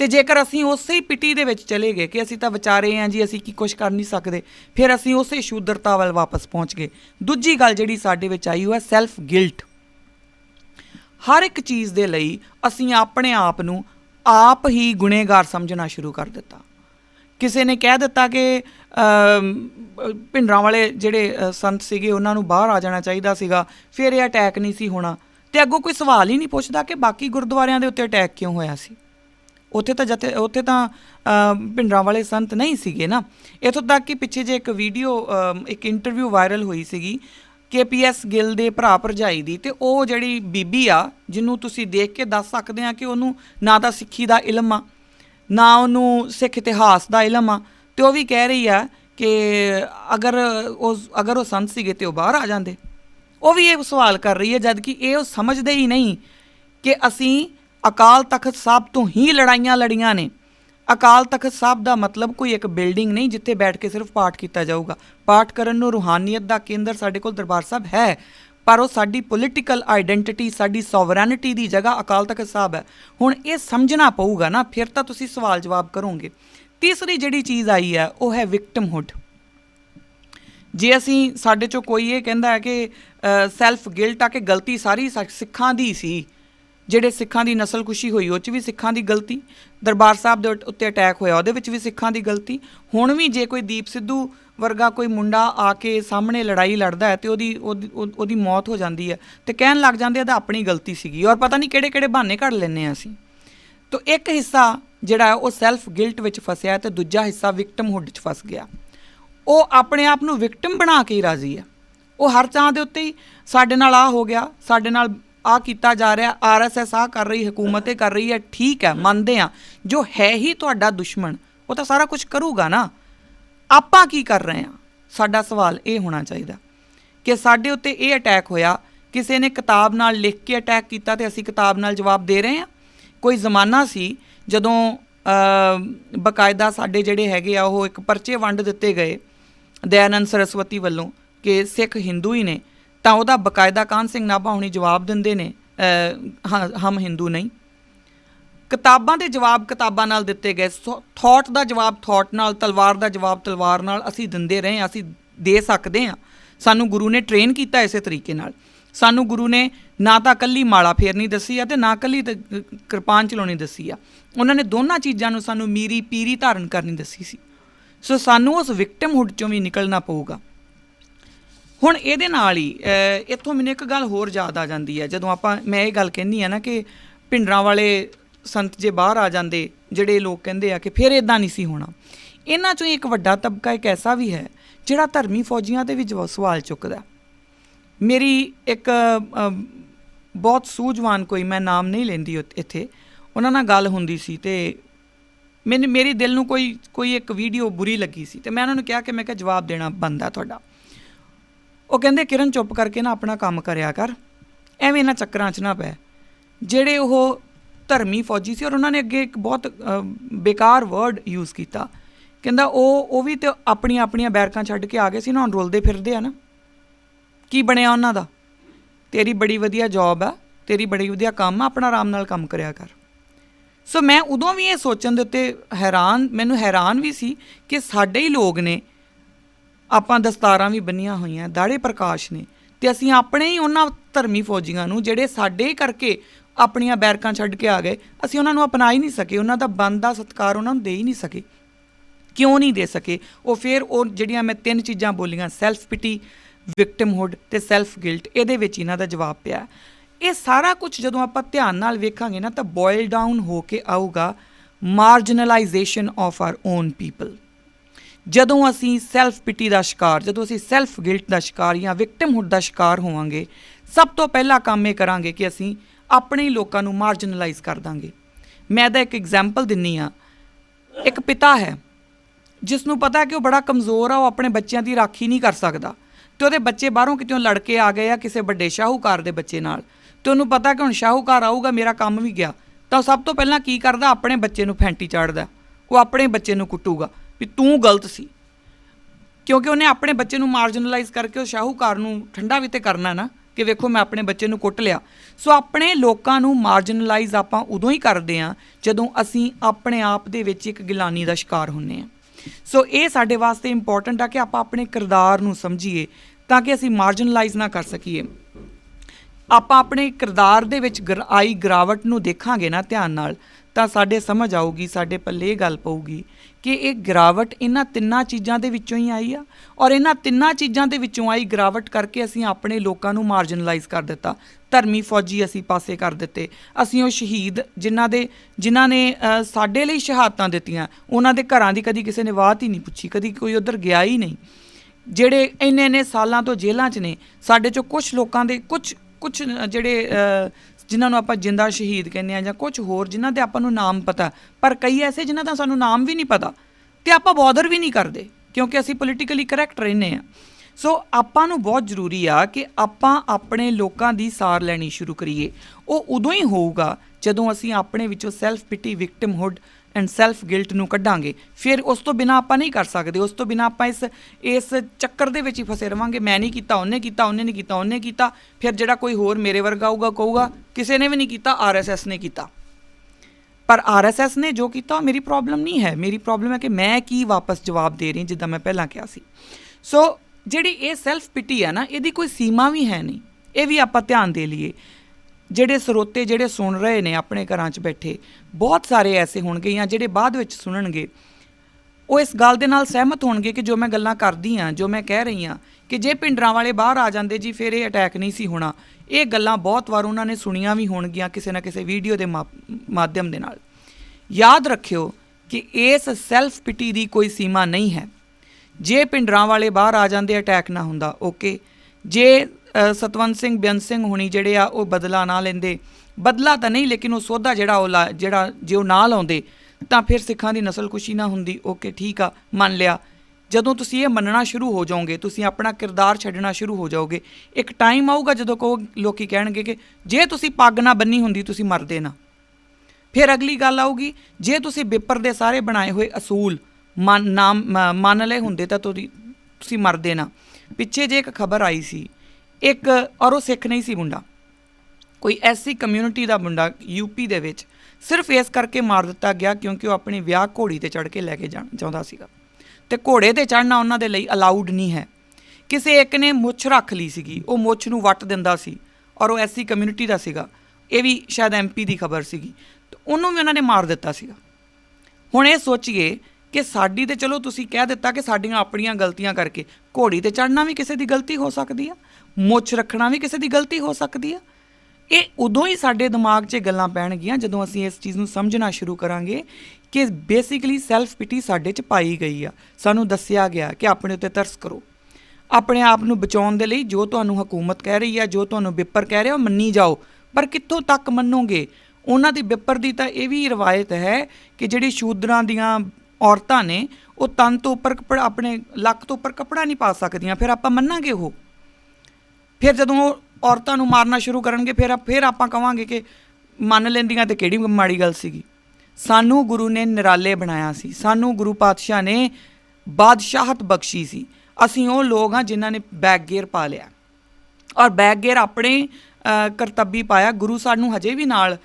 ਤੇ ਜੇਕਰ ਅਸੀਂ ਉਸੇ ਹੀ ਪਿਟੀ ਦੇ ਵਿੱਚ ਚਲੇ ਗਏ ਕਿ ਅਸੀਂ ਤਾਂ ਵਿਚਾਰੇ ਆਂ ਜੀ ਅਸੀਂ ਕੀ ਕੁਝ ਕਰ ਨਹੀਂ ਸਕਦੇ ਫਿਰ ਅਸੀਂ ਉਸੇ ਸ਼ੂਦਰਤਾ ਵੱਲ ਵਾਪਸ ਪਹੁੰਚ ਗਏ। ਦੂਜੀ ਗੱਲ ਜਿਹੜੀ ਸਾਡੇ ਵਿੱਚ ਆਈ ਉਹ ਹੈ ਸੈਲਫ ਗਿਲਟ ਹਰ ਇੱਕ ਚੀਜ਼ ਦੇ ਲਈ ਅਸੀਂ ਆਪਣੇ ਆਪ ਨੂੰ ਆਪ ਹੀ ਗੁਨੇਗਾਰ ਸਮਝਣਾ ਸ਼ੁਰੂ ਕਰ ਦਿੱਤਾ। ਕਿਸੇ ਨੇ ਕਹਿ ਦਿੱਤਾ ਕਿ ਅਮ, ਭਿੰਡਰਾਂ ਵਾਲੇ ਜਿਹੜੇ ਸੰਤ ਸੀਗੇ ਉਹਨਾਂ ਨੂੰ ਬਾਹਰ ਆ ਜਾਣਾ ਚਾਹੀਦਾ ਸੀਗਾ ਫਿਰ ਇਹ ਅਟੈਕ ਨਹੀਂ ਸੀ ਹੋਣਾ। ਤੇ ਅੱਗੋਂ ਕੋਈ ਸਵਾਲ ਹੀ ਨਹੀਂ ਪੁੱਛਦਾ ਕਿ ਬਾਕੀ ਗੁਰਦੁਆਰਿਆਂ ਦੇ ਉੱਤੇ ਅਟੈਕ ਕਿਉਂ ਹੋਇਆ ਸੀ? ਉੱਥੇ ਤਾਂ ਜਥੇ ਉੱਥੇ ਤਾਂ ਅ, ਭਿੰਡਰਾਂ ਵਾਲੇ ਸੰਤ ਨਹੀਂ ਸੀਗੇ ਨਾ। ਇੱਥੋਂ ਤੱਕ ਕਿ ਪਿੱਛੇ ਜੇ ਇੱਕ ਵੀਡੀਓ ਇੱਕ ਇੰਟਰਵਿਊ ਵਾਇਰਲ ਹੋਈ ਸੀਗੀ ਕੇਪੀਐਸ ਗਿੱਲ ਦੇ ਭਰਾ ਭਰਜਾਈ ਦੀ ਤੇ ਉਹ ਜਿਹੜੀ ਬੀਬੀ ਆ ਜਿਹਨੂੰ ਤੁਸੀਂ ਦੇਖ ਕੇ ਦੱਸ ਸਕਦੇ ਆ ਕਿ ਉਹਨੂੰ ਨਾ ਤਾਂ ਸਿੱਖੀ ਦਾ ਇਲਮ ਆ ਨਾ ਉਹਨੂੰ ਸਿੱਖ ਇਤਿਹਾਸ ਦਾ ਇਲਮ ਆ ਤੇ ਉਹ ਵੀ ਕਹਿ ਰਹੀ ਆ ਕਿ ਅਗਰ ਉਹ ਅਗਰ ਉਹ ਸੰਤ ਸੀਗੇ ਤੇ ਉਹ ਬਾਹਰ ਆ ਜਾਂਦੇ। ਉਹ ਵੀ ਇਹ ਸਵਾਲ ਕਰ ਰਹੀ ਹੈ ਜਦ ਕਿ ਇਹ ਉਹ ਸਮਝਦੇ ਹੀ ਨਹੀਂ ਕਿ ਅਸੀਂ ਅਕਾਲ ਤਖਤ ਸਾਹਿਬ ਤੋਂ ਹੀ ਲੜਾਈਆਂ ਲੜੀਆਂ ਨੇ। ਅਕਾਲ ਤਖਤ ਸਾਹਿਬ ਦਾ ਮਤਲਬ ਕੋਈ ਇੱਕ ਬਿਲਡਿੰਗ ਨਹੀਂ ਜਿੱਥੇ ਬੈਠ ਕੇ ਸਿਰਫ ਪਾਠ ਕੀਤਾ ਜਾਊਗਾ। ਪਾਠ ਕਰਨ ਨੂੰ ਰੂਹਾਨੀਅਤ ਦਾ ਕੇਂਦਰ ਸਾਡੇ ਕੋਲ ਦਰਬਾਰ ਸਾਹਿਬ ਹੈ, ਪਰ ਉਹ ਸਾਡੀ ਪੋਲੀਟੀਕਲ ਆਇਡੈਂਟੀਟੀ ਸਾਡੀ ਸੋਵਰੈਨਿਟੀ ਦੀ ਜਗ੍ਹਾ ਅਕਾਲ ਤਖਤ ਸਾਹਿਬ ਹੈ। ਹੁਣ ਇਹ ਸਮਝਣਾ ਪਊਗਾ ਨਾ, ਫਿਰ ਤਾਂ ਤੁਸੀਂ ਸਵਾਲ ਜਵਾਬ ਕਰੋਗੇ। ਤੀਸਰੀ ਜਿਹੜੀ ਚੀਜ਼ ਆਈ ਹੈ, ਉਹ ਹੈ ਵਿਕਟਮਹੁੱਡ ਜੇ ਅਸੀਂ ਸਾਡੇ ਚੋਂ ਕੋਈ ਇਹ ਕਹਿੰਦਾ ਹੈ ਕਿ ਸੈਲਫ ਗਿਲਟ ਆ ਕਿ ਗਲਤੀ ਸਾਰੀ ਸਾ- ਸਿੱਖਾਂ ਦੀ ਸੀ, ਜਿਹੜੇ ਸਿੱਖਾਂ ਦੀ ਨਸਲਕੁਸ਼ੀ ਹੋਈ, ਉਹ 'ਚ ਵੀ ਸਿੱਖਾਂ ਦੀ ਗਲਤੀ। ਦਰਬਾਰ ਸਾਹਿਬ ਦੇ ਉੱਤ- ਉੱਤੇ ਅਟੈਕ ਹੋਇਆ, ਉਹਦੇ ਵਿੱਚ ਵੀ ਸਿੱਖਾਂ ਦੀ ਗਲਤੀ। ਹੁਣ ਵੀ ਜੇ ਕੋਈ ਦੀਪ ਸਿੱਧੂ ਵਰਗਾ ਕੋਈ ਮੁੰਡਾ ਆ ਕੇ ਸਾਹਮਣੇ ਲੜਾਈ ਲੜਦਾ ਹੈ ਤੇ ਉਹਦੀ ਉਹਦੀ, ਉਹ- ਉਹਦੀ ਮੌਤ ਹੋ ਜਾਂਦੀ ਹੈ, ਤੇ ਕਹਿਣ ਲੱਗ ਜਾਂਦੇ ਆ ਤਾਂ ਆਪਣੀ ਗਲਤੀ ਸੀਗੀ। ਔਰ ਪਤਾ ਨਹੀਂ ਕਿਹੜੇ ਕਿਹੜੇ ਬਹਾਨੇ ਕੱਢ ਲੈਂਦੇ ਆ ਅਸੀਂ। ਤੋ ਇੱਕ ਹਿੱਸਾ ਜਿਹੜਾ ਹੈ, ਉਹ ਸੈਲਫ ਗਿਲਟ ਵਿੱਚ ਫਸਿਆ ਹੈ ਤੇ ਦੂਜਾ ਹਿੱਸਾ ਵਿਕਟਮਹੁੱਡ 'ਚ ਫਸ ਗਿਆ। ਉਹ ਆਪਣੇ ਆਪ ਨੂੰ ਵਿਕਟਮ ਬਣਾ ਕੇ ਹੀ ਰਾਜ਼ੀ ਹੈ। ਉਹ ਹਰ ਚਾਹ ਦੇ ਉੱਤੇ ਹੀ ਸਾਡੇ ਨਾਲ ਆ ਹੋ ਗਿਆ ਸਾਡੇ ਨਾਲ ਆ ਕੀਤਾ ਜਾ ਰਿਹਾ ਆਰਐਸਐਸ ਆ ਕਰ ਰਹੀ ਹਕੂਮਤ ਇਹ ਕਰ ਰਹੀ ਹੈ ਠੀਕ ਹੈ ਮੰਨਦੇ ਆ ਜੋ ਹੈ ਹੀ ਤੁਹਾਡਾ ਦੁਸ਼ਮਣ ਉਹ ਤਾਂ ਸਾਰਾ ਕੁਝ ਕਰੂਗਾ ਨਾ। ਆਪਾਂ ਕੀ ਕਰ ਰਹੇ ਆ ਸਾਡਾ ਸਵਾਲ ਇਹ ਹੋਣਾ ਚਾਹੀਦਾ ਕਿ ਸਾਡੇ ਉੱਤੇ ਇਹ ਅਟੈਕ ਹੋਇਆ ਕਿਸੇ ਨੇ ਕਿਤਾਬ ਨਾਲ ਲਿਖ ਕੇ ਅਟੈਕ ਕੀਤਾ ਤੇ ਅਸੀਂ ਕਿਤਾਬ ਨਾਲ ਜਵਾਬ ਦੇ ਰਹੇ ਆ ਕੋਈ ਜ਼ਮਾਨਾ ਸੀ ਜਦੋਂ ਅ, ਬਕਾਇਦਾ ਸਾਡੇ ਜਿਹੜੇ ਹੈਗੇ ਆ ਉਹ ਇੱਕ ਪਰਚੇ ਵੰਡ ਦਿੱਤੇ ਗਏ ਦਇਆਨੰਦ ਸਰਸਵਤੀ ਵੱਲੋਂ ਕਿ ਸਿੱਖ ਹਿੰਦੂ ਹੀ ਨੇ ਤਾਂ ਉਹਦਾ ਬਕਾਇਦਾ ਕਾਨ ਸਿੰਘ ਨਾਭਾ ਹੁਣੀ ਜਵਾਬ ਦਿੰਦੇ ਨੇ ਅ, ਹਮ ਹਿੰਦੂ ਨਹੀਂ। ਕਿਤਾਬਾਂ ਦੇ ਜਵਾਬ ਕਿਤਾਬਾਂ ਨਾਲ ਦਿੱਤੇ ਗਏ ਥਾਟ ਦਾ ਜਵਾਬ ਥਾਟ ਨਾਲ ਤਲਵਾਰ ਦਾ ਜਵਾਬ ਤਲਵਾਰ ਨਾਲ ਅਸੀਂ ਦਿੰਦੇ ਰਹੇ ਹਾਂ, ਅਸੀਂ ਦੇ ਸਕਦੇ ਹਾਂ। ਸਾਨੂੰ ਗੁਰੂ ਨੇ ਟ੍ਰੇਨ ਕੀਤਾ ਇਸੇ ਤਰੀਕੇ ਨਾਲ। ਸਾਨੂੰ ਗੁਰੂ ਨੇ ਨਾ ਤਾਂ ਕੱਲੀ ਮਾਲਾ ਫੇਰਨੀ ਦੱਸੀ ਆ ਤੇ ਨਾ ਕੱਲੀ ਤ- ਕਿਰਪਾਨ ਚਲਾਉਣੀ ਦੱਸੀ ਆ। ਉਹਨਾਂ ਨੇ ਦੋਨਾਂ ਚੀਜ਼ਾਂ ਨੂੰ ਸਾਨੂੰ ਮੀਰੀ ਪੀਰੀ ਧਾਰਨ ਕਰਨੀ ਦੱਸੀ ਸੀ। ਸੋ ਸਾਨੂੰ ਉਸ ਵਿਕਟਮਹੁੱਡ ਚੋਂ ਵੀ ਨਿਕਲਣਾ ਪਊਗਾ। ਹੁਣ ਇਹਦੇ ਨਾਲ ਹੀ ਇੱਥੋਂ ਮੈਨੂੰ ਇੱਕ ਗੱਲ ਹੋਰ ਯਾਦ ਆ ਜਾਂਦੀ ਹੈ। ਜਦੋਂ ਆਪਾਂ, ਮੈਂ ਇਹ ਗੱਲ ਕਹਿੰਦੀ ਆ ਨਾ ਕਿ ਭਿੰਡਰਾਂ ਵਾਲੇ ਸੰਤ ਜੇ ਬਾਹਰ ਆ ਜਾਂਦੇ, ਜਿਹੜੇ ਲੋਕ ਕਹਿੰਦੇ ਆ ਕਿ ਫਿਰ ਇਦਾਂ ਨਹੀਂ ਸੀ ਹੋਣਾ। ਇਹਨਾਂ ਚੋਂ ਇੱਕ ਵੱਡਾ ਤਬਕਾ ਇੱਕ ਐਸਾ ਵੀ ਹੈ, ਜਿਹੜਾ ਧਰਮੀ ਫੌਜੀਆਂ ਤੇ ਵੀ ਜਵਾ- ਸਵਾਲ ਚੁੱਕਦਾ ਮੇਰੀ ਇੱਕ ਬਹੁਤ ਸੂਝਵਾਨ ਕੋਈ, ਮੈਂ ਨਾਮ ਨਹੀਂ ਲੈਂਦੀ ਉੱਥੇ- ਇੱਥੇ। ਉਹਨਾਂ ਨਾਲ ਗੱਲ ਹੁੰਦੀ ਸੀ ਤੇ ਮੈਨੂੰ, ਮੇਰੀ ਦਿਲ ਨੂੰ ਕੋਈ ਕੋਈ ਇੱਕ ਵੀਡੀਓ ਬੁਰੀ ਲੱਗੀ ਸੀ ਤੇ ਮੈਂ ਉਹਨਾਂ ਨੂੰ ਕਿਹਾ ਕਿ ਮੈਂ ਕਿਹਾ ਜਵਾਬ ਦੇਣਾ ਬੰਦਾ ਤੁਹਾਡਾ। ਉਹ ਕਹਿੰਦੇ, ਕਿਰਨ, ਚੁੱਪ ਕਰਕੇ ਨਾ ਆਪਣਾ ਕੰਮ ਕਰਿਆ ਕਰ। ਐਵੇਂ ਇਹਨਾਂ ਚੱਕਰਾਂ 'ਚ ਨਾ ਪੈ। ਜਿਹੜੇ ਉਹ ਧਰਮੀ ਫੌਜੀ ਸੀ ਔਰ ਉਹਨਾਂ ਨੇ ਅੱਗੇ ਇੱਕ ਬਹੁਤ ਬੇਕਾਰ ਵਰਡ ਯੂਜ਼ ਕੀਤਾ। ਕਹਿੰਦਾ, ਉਹ ਉਹ ਵੀ ਤੇ ਆਪਣੀਆਂ ਆਪਣੀਆਂ ਬੈਰਕਾਂ ਛੱਡ ਕੇ ਆ ਗਏ ਸੀ ਨਾ, ਹੁਣ ਰੁਲਦੇ ਫਿਰਦੇ ਆ ਨਾ। ਕੀ ਬਣਿਆ ਉਹਨਾਂ ਦਾ? ਤੇਰੀ ਬੜੀ ਵਧੀਆ ਜੌਬ ਆ, ਤੇਰੀ ਬੜੀ ਵਧੀਆ ਕੰਮ ਆ, ਆਪਣਾ ਆਰਾਮ ਨਾਲ ਕੰਮ ਕਰਿਆ ਕਰ। ਸੋ ਮੈਂ ਉਦੋਂ ਵੀ ਇਹ ਸੋਚਣ ਦੇ ਉੱਤੇ ਹੈਰਾਨ, ਮੈਨੂੰ ਹੈਰਾਨ ਵੀ ਸੀ ਕਿ ਸਾਡੇ ਹੀ ਲੋਕ ਨੇ, ਆਪਾਂ ਦਸਤਾਰਾਂ ਵੀ ਬੰਨੀਆਂ ਹੋਈਆਂ, ਦਾੜੇ ਪ੍ਰਕਾਸ਼ ਨੇ, ਤੇ ਅਸੀਂ ਆਪਣੇ ਹੀ ਉਹਨਾਂ ਧਰਮੀ ਫੌਜੀਆਂ ਨੂੰ, ਜਿਹੜੇ ਸਾਡੇ ਕਰਕੇ ਆਪਣੀਆਂ ਬੈਰਕਾਂ ਛੱਡ ਕੇ ਆ ਗਏ, ਅਸੀਂ ਉਹਨਾਂ ਨੂੰ ਅਪਣਾ ਹੀ ਨਹੀਂ ਸਕੇ, ਉਹਨਾਂ ਦਾ ਬੰਦਾ ਸਤਕਾਰ ਉਹਨਾਂ ਨੂੰ ਦੇ ਹੀ ਨਹੀਂ ਸਕੇ। ਕਿਉਂ ਨਹੀਂ ਦੇ ਸਕੇ? ਉਹ ਫਿਰ ਉਹ ਜਿਹੜੀਆਂ ਮੈਂ ਤਿੰਨ ਚੀਜ਼ਾਂ ਬੋਲੀਆਂ ਸੈਲਫ ਪਿਟੀ ਵਿਕਟਿਮਹੁੱਡ ਤੇ ਸੈਲਫ ਗਿਲਟ ਇਹਦੇ ਵਿੱਚ ਇਹਨਾਂ ਦਾ ਜਵਾਬ ਪਿਆ। ਇਹ ਸਾਰਾ ਕੁਝ ਜਦੋਂ ਆਪਾਂ ਧਿਆਨ ਨਾਲ ਵੇਖਾਂਗੇ ਨਾ ਤਾਂ ਬੋਇਲ ਡਾਊਨ ਹੋ ਕੇ ਆਊਗਾ marginalisation of our own people ਜਦੋਂ ਅਸੀਂ ਸੈਲਫ ਪਿਟੀ ਦਾ ਸ਼ਿਕਾਰ, ਜਦੋਂ ਅਸੀਂ ਸੈਲਫ ਗਿਲਟ ਦਾ ਸ਼ਿਕਾਰ ਜਾਂ ਵਿਕਟਿਮਹੁੱਡ ਦਾ ਸ਼ਿਕਾਰ ਹੋਵਾਂਗੇ, ਸਭ ਤੋਂ ਪਹਿਲਾ ਕੰਮ ਇਹ ਕਰਾਂਗੇ ਕਿ ਅਸੀਂ ਆਪਣੇ ਹੀ ਲੋਕਾਂ ਨੂੰ ਮਾਰਜਨਲਾਈਜ਼ ਕਰ ਦਾਂਗੇ। ਮੈਂ ਦਾ ਇੱਕ ਐਗਜ਼ਾਮਪਲ ਦਿੰਨੀ ਆ ਇੱਕ ਪਿਤਾ ਹੈ ਜਿਸ ਨੂੰ ਪਤਾ ਕਿ ਉਹ ਬੜਾ ਕਮਜ਼ੋਰ ਆ, ਉਹ ਆਪਣੇ ਬੱਚਿਆਂ ਦੀ ਰਾਖੀ ਨਹੀਂ ਕਰ ਸਕਦਾ। ਤੇ ਉਹਦੇ ਬੱਚੇ ਬਾਹਰੋਂ ਕਿਤੇੋਂ ਲੜ ਕੇ ਆ ਗਏ ਆ ਕਿਸੇ ਵੱਡੇ ਸ਼ਾਹੂਕਾਰ ਦੇ ਬੱਚੇ ਨਾਲ। ਤੇ ਉਹਨੂੰ ਪਤਾ ਕਿ ਹੁਣ ਸ਼ਾਹੂਕਾਰ ਆਊਗਾ, ਮੇਰਾ ਕੰਮ ਵੀ ਗਿਆ। ਤਾਂ ਉਹ ਸਭ ਤੋਂ ਪਹਿਲਾਂ ਕੀ ਕਰਦਾ? ਆਪਣੇ ਬੱਚੇ ਨੂੰ ਫੈਂਟੀ ਚਾੜਦਾ। ਉਹ ਆਪਣੇ ਬੱਚੇ ਨੂੰ ਕੁੱਟੂਗਾ ਵੀ ਤੂੰ ਗਲਤ ਸੀ। ਕਿਉਂਕਿ ਉਹਨੇ ਆਪਣੇ ਬੱਚੇ ਨੂੰ ਮਾਰਜਨਲਾਈਜ਼ ਕਰਕੇ ਉਹ ਸ਼ਾਹੂਕਾਰ ਨੂੰ ਠੰਡਾ ਵੀ ਤੇ ਕਰਨਾ ਨਾ, ਕਿ ਵੇਖੋ ਮੈਂ ਆਪਣੇ ਬੱਚੇ ਨੂੰ ਕੁੱਟ ਲਿਆ। ਸੋ ਆਪਣੇ ਲੋਕਾਂ ਨੂੰ ਮਾਰਜਨਲਾਈਜ਼ ਆਪਾਂ ਉਦੋਂ ਹੀ ਕਰਦੇ ਆ ਜਦੋਂ ਅਸੀਂ ਆਪਣੇ ਆਪ ਦੇ ਵਿੱਚ ਇੱਕ ਗਿਲਾਨੀ ਦਾ ਸ਼ਿਕਾਰ ਹੁੰਨੇ ਆ ਸੋ ਇਹ ਸਾਡੇ ਵਾਸਤੇ ਇੰਪੋਰਟੈਂਟ ਆ ਕਿ ਆਪਾਂ ਆਪਣੇ ਕਿਰਦਾਰ ਨੂੰ ਸਮਝੀਏ, ਤਾਂ ਕਿ ਅਸੀਂ ਮਾਰਜਨਲਾਈਜ਼ ਨਾ ਕਰ ਸਕੀਏ। ਆਪਾਂ ਆਪਣੇ ਕਿਰਦਾਰ ਦੇ ਵਿੱਚ ਗਰ- ਆਈ ਗਿਰਾਵਟ ਨੂੰ ਦੇਖਾਂਗੇ ਨਾ ਧਿਆਨ ਨਾਲ, ਤਾਂ ਸਾਡੇ ਸਮਝ ਆਊਗੀ, ਸਾਡੇ ਪੱਲੇ ਇਹ ਗੱਲ ਪਊਗੀ ਕਿ ਇਹ ਗਿਰਾਵਟ ਇਹਨਾਂ ਤਿੰਨਾਂ ਚੀਜ਼ਾਂ ਦੇ ਵਿੱਚੋਂ ਹੀ ਆਈ ਆ ਔਰ ਇਹਨਾਂ ਤਿੰਨਾਂ ਚੀਜ਼ਾਂ ਦੇ ਵਿੱਚੋਂ ਆਈ ਗਿਰਾਵਟ ਕਰਕੇ ਅਸੀਂ ਆਪਣੇ ਲੋਕਾਂ ਨੂੰ ਮਾਰਜਨਲਾਈਜ਼ ਕਰ ਦਿੱਤਾ, ਧਰਮੀ ਫੌਜੀ ਅਸੀਂ ਪਾਸੇ ਕਰ ਦਿੱਤੇ, ਅਸੀਂ ਉਹ ਸ਼ਹੀਦ ਜਿਨ੍ਹਾਂ ਦੇ ਜਿਨ੍ਹਾਂ ਨੇ ਸਾਡੇ ਲਈ ਸ਼ਹਾਦਤਾਂ ਦਿੱਤੀਆਂ, ਉਹਨਾਂ ਦੇ ਘਰਾਂ ਦੀ ਕਦੀ ਕਿਸੇ ਨੇ ਬਾਤ ਹੀ ਨਹੀਂ ਪੁੱਛੀ, ਕਦੀ ਕੋਈ ਉਧਰ ਗਿਆ ਹੀ ਨਹੀਂ। ਜਿਹੜੇ ਇੰਨੇ ਇੰਨੇ ਸਾਲਾਂ ਤੋਂ ਜੇਲ੍ਹਾਂ 'ਚ ਨੇ, ਸਾਡੇ ਚੋਂ ਕੁਝ ਲੋਕਾਂ ਦੇ ਕੁਝ ਕੁਝ ਜਿਹੜੇ ਅ, ਜਿਨ੍ਹਾਂ ਨੂੰ ਆਪਾਂ ਜਿੰਦਾ ਸ਼ਹੀਦ ਕਹਿੰਦੇ ਆ ਜਾਂ ਕੁਝ ਹੋਰ ਜਿਨ੍ਹਾਂ ਦੇ ਆਪਾਂ ਨੂੰ ਨਾਮ ਪਤਾ ਪਰ ਕਈ ਐਸੇ ਜਿਨ੍ਹਾਂ ਦਾ ਸਾਨੂੰ ਨਾਮ ਵੀ ਨਹੀਂ ਪਤਾ ਤੇ ਆਪਾਂ ਬੋਦਰ ਵੀ ਨਹੀਂ ਕਰਦੇ ਕਿਉਂਕਿ ਅਸੀਂ ਪੋਲੀਟੀਕਲੀ ਕਰੈਕਟ ਰਹਿੰਦੇ ਆ ਸੋ ਆਪਾਂ ਨੂੰ ਬਹੁਤ ਜ਼ਰੂਰੀ ਆ ਕਿ ਆਪਾਂ ਆਪਣੇ ਲੋਕਾਂ ਦੀ ਸਾਰ ਲੈਣੀ ਸ਼ੁਰੂ ਕਰੀਏ। ਉਹ ਉਦੋਂ ਹੀ ਹੋਊਗਾ ਜਦੋਂ ਅਸੀਂ ਆਪਣੇ ਵਿੱਚੋਂ self pity ਵਿਕਟਿਮਹੁੱਡ and self guilt ਨੂੰ ਕੱਢਾਂਗੇ। ਫਿਰ ਉਸ ਤੋਂ ਬਿਨਾ ਆਪਾਂ ਨਹੀਂ ਕਰ ਸਕਦੇ। ਉਸ ਤੋਂ ਬਿਨਾ ਆਪਾਂ ਇਸ ਇਸ ਚੱਕਰ ਦੇ ਵਿੱਚ ਹੀ ਫਸੇ ਰਵਾਂਗੇ। ਮੈਂ ਨਹੀਂ ਕੀਤਾ, ਉਹਨੇ ਕੀਤਾ, ਉਹਨੇ ਨਹੀਂ ਕੀਤਾ, ਉਹਨੇ ਕੀਤਾ। ਫਿਰ ਜਿਹੜਾ ਕੋਈ ਹੋਰ ਮੇਰੇ ਵਰਗਾ ਆਊਗਾ, ਕਹੂਗਾ, ਕਿਸੇ ਨੇ ਵੀ ਨਹੀਂ ਕੀਤਾ ਆਰਐਸਐਸ ਨੇ ਕੀਤਾ। ਪਰ ਆਰਐਸਐਸ ਨੇ ਜੋ ਕੀਤਾ ਮੇਰੀ ਪ੍ਰੋਬਲਮ ਨਹੀਂ ਹੈ। ਮੇਰੀ ਪ੍ਰੋਬਲਮ ਹੈ ਕਿ ਮੈਂ ਕੀ ਵਾਪਸ ਜਵਾਬ ਦੇ ਰਹੀ ਜਿੱਦਾਂ ਮੈਂ ਪਹਿਲਾਂ ਕਿਹਾ ਸੀ। ਸੋ ਜਿਹੜੀ ਇਹ ਸੈਲਫ ਪਿਟੀ ਹੈ ਨਾ, ਇਹਦੀ ਕੋਈ ਸੀਮਾ ਵੀ ਹੈ ਨਹੀਂ। ਇਹ ਵੀ ਆਪਾਂ ਧਿਆਨ ਦੇ ਲਈਏ। ਜਿਹੜੇ ਸਰੋਤੇ ਜਿਹੜੇ ਸੁਣ ਰਹੇ ਨੇ ਆਪਣੇ ਘਰਾਂ 'ਚ ਬੈਠੇ, ਬਹੁਤ ਸਾਰੇ ਐਸੇ ਹੋਣਗੇ ਜਾਂ ਜਿਹੜੇ ਬਾਅਦ ਵਿੱਚ ਸੁਣਨਗੇ, ਉਹ ਇਸ ਗੱਲ ਦੇ ਨਾਲ ਸਹਿਮਤ ਹੋਣਗੇ ਕਿ ਜੋ ਮੈਂ ਗੱਲਾਂ ਕਰਦੀ ਆ, ਜੋ ਮੈਂ ਕਹਿ ਰਹੀ ਆ, ਕਿ ਜੇ ਪਿੰਡਰਾਂ ਵਾਲੇ ਬਾਹਰ ਆ ਜਾਂਦੇ ਜੀ, ਫਿਰ ਇਹ ਅਟੈਕ ਨਹੀਂ ਸੀ ਹੋਣਾ। ਇਹ ਗੱਲਾਂ ਬਹੁਤ ਵਾਰ ਉਹਨਾਂ ਨੇ ਸੁਣੀਆਂ ਵੀ ਹੋਣਗੀਆਂ ਕਿਸੇ ਨਾ ਕਿਸੇ ਵੀਡੀਓ ਦੇ ਮਾ- ਮਾਧਿਅਮ ਦੇ ਨਾਲ। ਯਾਦ ਰੱਖਿਓ ਕਿ ਇਸ ਸੈਲਫ ਪਿਟੀ ਦੀ ਕੋਈ ਸੀਮਾ ਨਹੀਂ ਹੈ। ਜੇ ਪਿੰਡਰਾਂ ਵਾਲੇ ਬਾਹਰ ਆ ਜਾਂਦੇ, ਅਟੈਕ ਨਾ ਹੁੰਦਾ, ਓਕੇ। ਜੇ ਸਤਵੰਤ ਸਿੰਘ, ਬੇਅੰਤ ਸਿੰਘ ਹੁਣੀ ਜਿਹੜੇ ਆ, ਉਹ ਬਦਲਾ ਨਾ ਲੈਂਦੇ। ਬਦਲਾ ਤਾਂ ਨਹੀਂ, ਲੇਕਿਨ ਉਹ ਸੋਧਾ ਜਿਹੜਾ ਉਹ ਲਾ- ਜਿਹੜਾ ਜੇ ਉਹ ਨਾ ਲਾਉਂਦੇ, ਤਾਂ ਫਿਰ ਸਿੱਖਾਂ ਦੀ ਨਸਲਕੁਸ਼ੀ ਨਾ ਹੁੰਦੀ। ਓਕੇ, ਠੀਕ ਆ, ਮੰਨ ਲਿਆ। ਜਦੋਂ ਤੁਸੀਂ ਇਹ ਮੰਨਣਾ ਸ਼ੁਰੂ ਹੋ ਜਾਓਗੇ, ਤੁਸੀਂ ਆਪਣਾ ਕਿਰਦਾਰ ਛੱਡਣਾ ਸ਼ੁਰੂ ਹੋ ਜਾਓਗੇ, ਇੱਕ ਟਾਈਮ ਆਊਗਾ ਜਦੋਂ ਕੋ ਲੋਕੀ ਕਹਿਣਗੇ ਕਿ ਜੇ ਤੁਸੀਂ ਪੱਗ ਨਾ ਬੰਨੀ ਹੁੰਦੀ, ਤੁਸੀਂ ਮਰਦੇ ਨਾ। ਫਿਰ ਅਗਲੀ ਗੱਲ ਆਊਗੀ, ਜੇ ਤੁਸੀਂ ਬੇਪਰ ਦੇ ਸਾਰੇ ਬਣਾਏ ਹੋਏ ਅਸੂਲ ਮੰਨ ਨਾਮ ਮੰਨ ਲਏ ਹੁੰਦੇ, ਤਾਂ ਤੁਸੀਂ ਤੁਸੀਂ ਮਰਦੇ ਨਾ। ਪਿੱਛੇ ਜੇ ਇੱਕ ਖਬਰ ਆਈ ਸੀ ਇੱਕ ਔਰ ਉਹ ਸਿੱਖ ਨਹੀਂ ਸੀ ਮੁੰਡਾ। ਕੋਈ ਐਸੀ ਕਮਿਊਨਿਟੀ ਦਾ ਮੁੰਡਾ ਯੂਪੀ ਦੇ ਵਿੱਚ ਸਿਰਫ ਇਸ ਕਰਕੇ ਮਾਰ ਦਿੱਤਾ ਗਿਆ ਕਿਉਂਕਿ ਉਹ ਆਪਣੀ ਵਿਆਹ ਘੋੜੀ ਤੇ ਚੜ ਕੇ ਲੈ ਕੇ ਜਾਣ ਚਾਹੁੰਦਾ ਸੀਗਾ। ਤੇ ਘੋੜੇ ਤੇ ਚੜਨਾ ਉਹਨਾਂ ਦੇ ਲਈ ਅਲਾਉਡ ਨਹੀਂ ਹੈ। ਕਿਸੇ ਇੱਕ ਨੇ ਮੁੱਛ ਰੱਖ ਲਈ ਸੀਗੀ, ਉਹ ਮੁੱਛ ਨੂੰ ਵੱਟ ਦਿੰਦਾ ਸੀ ਔਰ ਉਹ ਐਸੀ ਕਮਿਊਨਿਟੀ ਦਾ ਸੀਗਾ। ਇਹ ਵੀ ਸ਼ਾਇਦ ਐਮਪੀ ਦੀ ਖਬਰ ਸੀਗੀ। ਤੇ ਉਹਨੂੰ ਵੀ ਉਹਨਾਂ ਨੇ ਮਾਰ ਦਿੱਤਾ ਸੀਗਾ। ਹੁਣ ਇਹ ਸੋਚੀਏ ਕਿ ਸਾਡੀ ਤੇ ਚਲੋ ਤੁਸੀਂ ਕਹਿ ਦਿੱਤਾ ਕਿ ਸਾਡੀਆਂ ਆਪਣੀਆਂ ਗਲਤੀਆਂ ਕਰਕੇ ਘੋੜੀ ਤੇ ਚੜਨਾ ਵੀ ਕਿਸੇ ਦੀ ਗਲਤੀ ਹੋ ਸਕਦੀ ਆ। ਮੁੱਛ ਰੱਖਣਾ ਵੀ ਕਿਸੇ ਦੀ ਗਲਤੀ ਹੋ ਸਕਦੀ ਆ। ਇਹ ਉਦੋਂ ਹੀ ਸਾਡੇ ਦਿਮਾਗ 'ਚ ਗੱਲਾਂ ਪੈਣਗੀਆਂ, ਜਦੋਂ ਅਸੀਂ ਇਸ ਚੀਜ਼ ਨੂੰ ਸਮਝਣਾ ਸ਼ੁਰੂ ਕਰਾਂਗੇ ਕਿ ਬੇਸਿਕਲੀ ਸੈਲਫ ਪਿਟੀ ਸਾਡੇ 'ਚ ਪਾਈ ਗਈ ਆ। ਸਾਨੂੰ ਦੱਸਿਆ ਗਿਆ ਕਿ ਆਪਣੇ ਉੱਤੇ ਤਰਸ ਕਰੋ। ਆਪਣੇ ਆਪ ਨੂੰ ਬਚਾਉਣ ਦੇ ਲਈ ਜੋ ਤੁਹਾਨੂੰ ਹਕੂਮਤ ਕਹਿ ਰਹੀ ਆ, ਜੋ ਤੁਹਾਨੂੰ ਬਿੱਪਰ ਕਹਿ ਰਿਹਾ, ਉਹ ਮੰਨੀ ਜਾਓ। ਪਰ ਕਿੱਥੋਂ ਤੱਕ ਮੰਨੋਗੇ? ਉਹਨਾਂ ਦੀ ਬਿੱਪਰ ਦੀ ਤਾਂ ਇਹ ਵੀ ਰਵਾਇਤ ਹੈ ਕਿ ਜਿਹੜੀ ਸ਼ੂਦਰਾਂ ਦੀਆਂ ਔਰਤਾਂ ਨੇ, ਉਹ ਤਨ ਤੋਂ ਉੱਪਰ ਕੱਪੜਾ, ਆਪਣੇ ਲੱਕ ਤੋਂ ਉੱਪਰ ਕੱਪੜਾ ਨਹੀਂ ਪਾ ਸਕਦੀਆਂ। ਫਿਰ ਆਪਾਂ ਮੰਨਾਂਗੇ ਉਹ? ਫਿਰ ਜਦੋਂ ਉਹ ਔਰਤਾਂ ਨੂੰ ਮਾਰਨਾ ਸ਼ੁਰੂ ਕਰਨਗੇ, ਫਿਰ ਫਿਰ ਆਪਾਂ ਕਵਾਂਗੇ ਕਿ ਮੰਨ ਲੈਂਦੀਆਂ ਤੇ ਕਿਹੜੀ ਮਾੜੀ ਗੱਲ ਸੀਗੀ। ਸਾਨੂੰ ਗੁਰੂ ਨੇ ਨਿਰਾਲੇ ਬਣਾਇਆ ਸੀ। ਸਾਨੂੰ ਗੁਰੂ ਪਾਤਸ਼ਾਹ ਨੇ ਬਾਦਸ਼ਾਹਤ ਬਖਸ਼ੀ ਸੀ। ਅਸੀਂ ਉਹ ਲੋਕ ਹਾਂ ਜਿਨ੍ਹਾਂ ਨੇ ਬੈਕ ਗੇਅਰ ਪਾ ਲਿਆ। ਔਰ ਬੈਕ ਗੇਅਰ ਆਪਣੇ ਕਰਤੱਬੀ ਪਾਇਆ। ਗੁਰੂ ਸਾਨੂੰ ਹਜੇ ਵੀ ਨਾਲ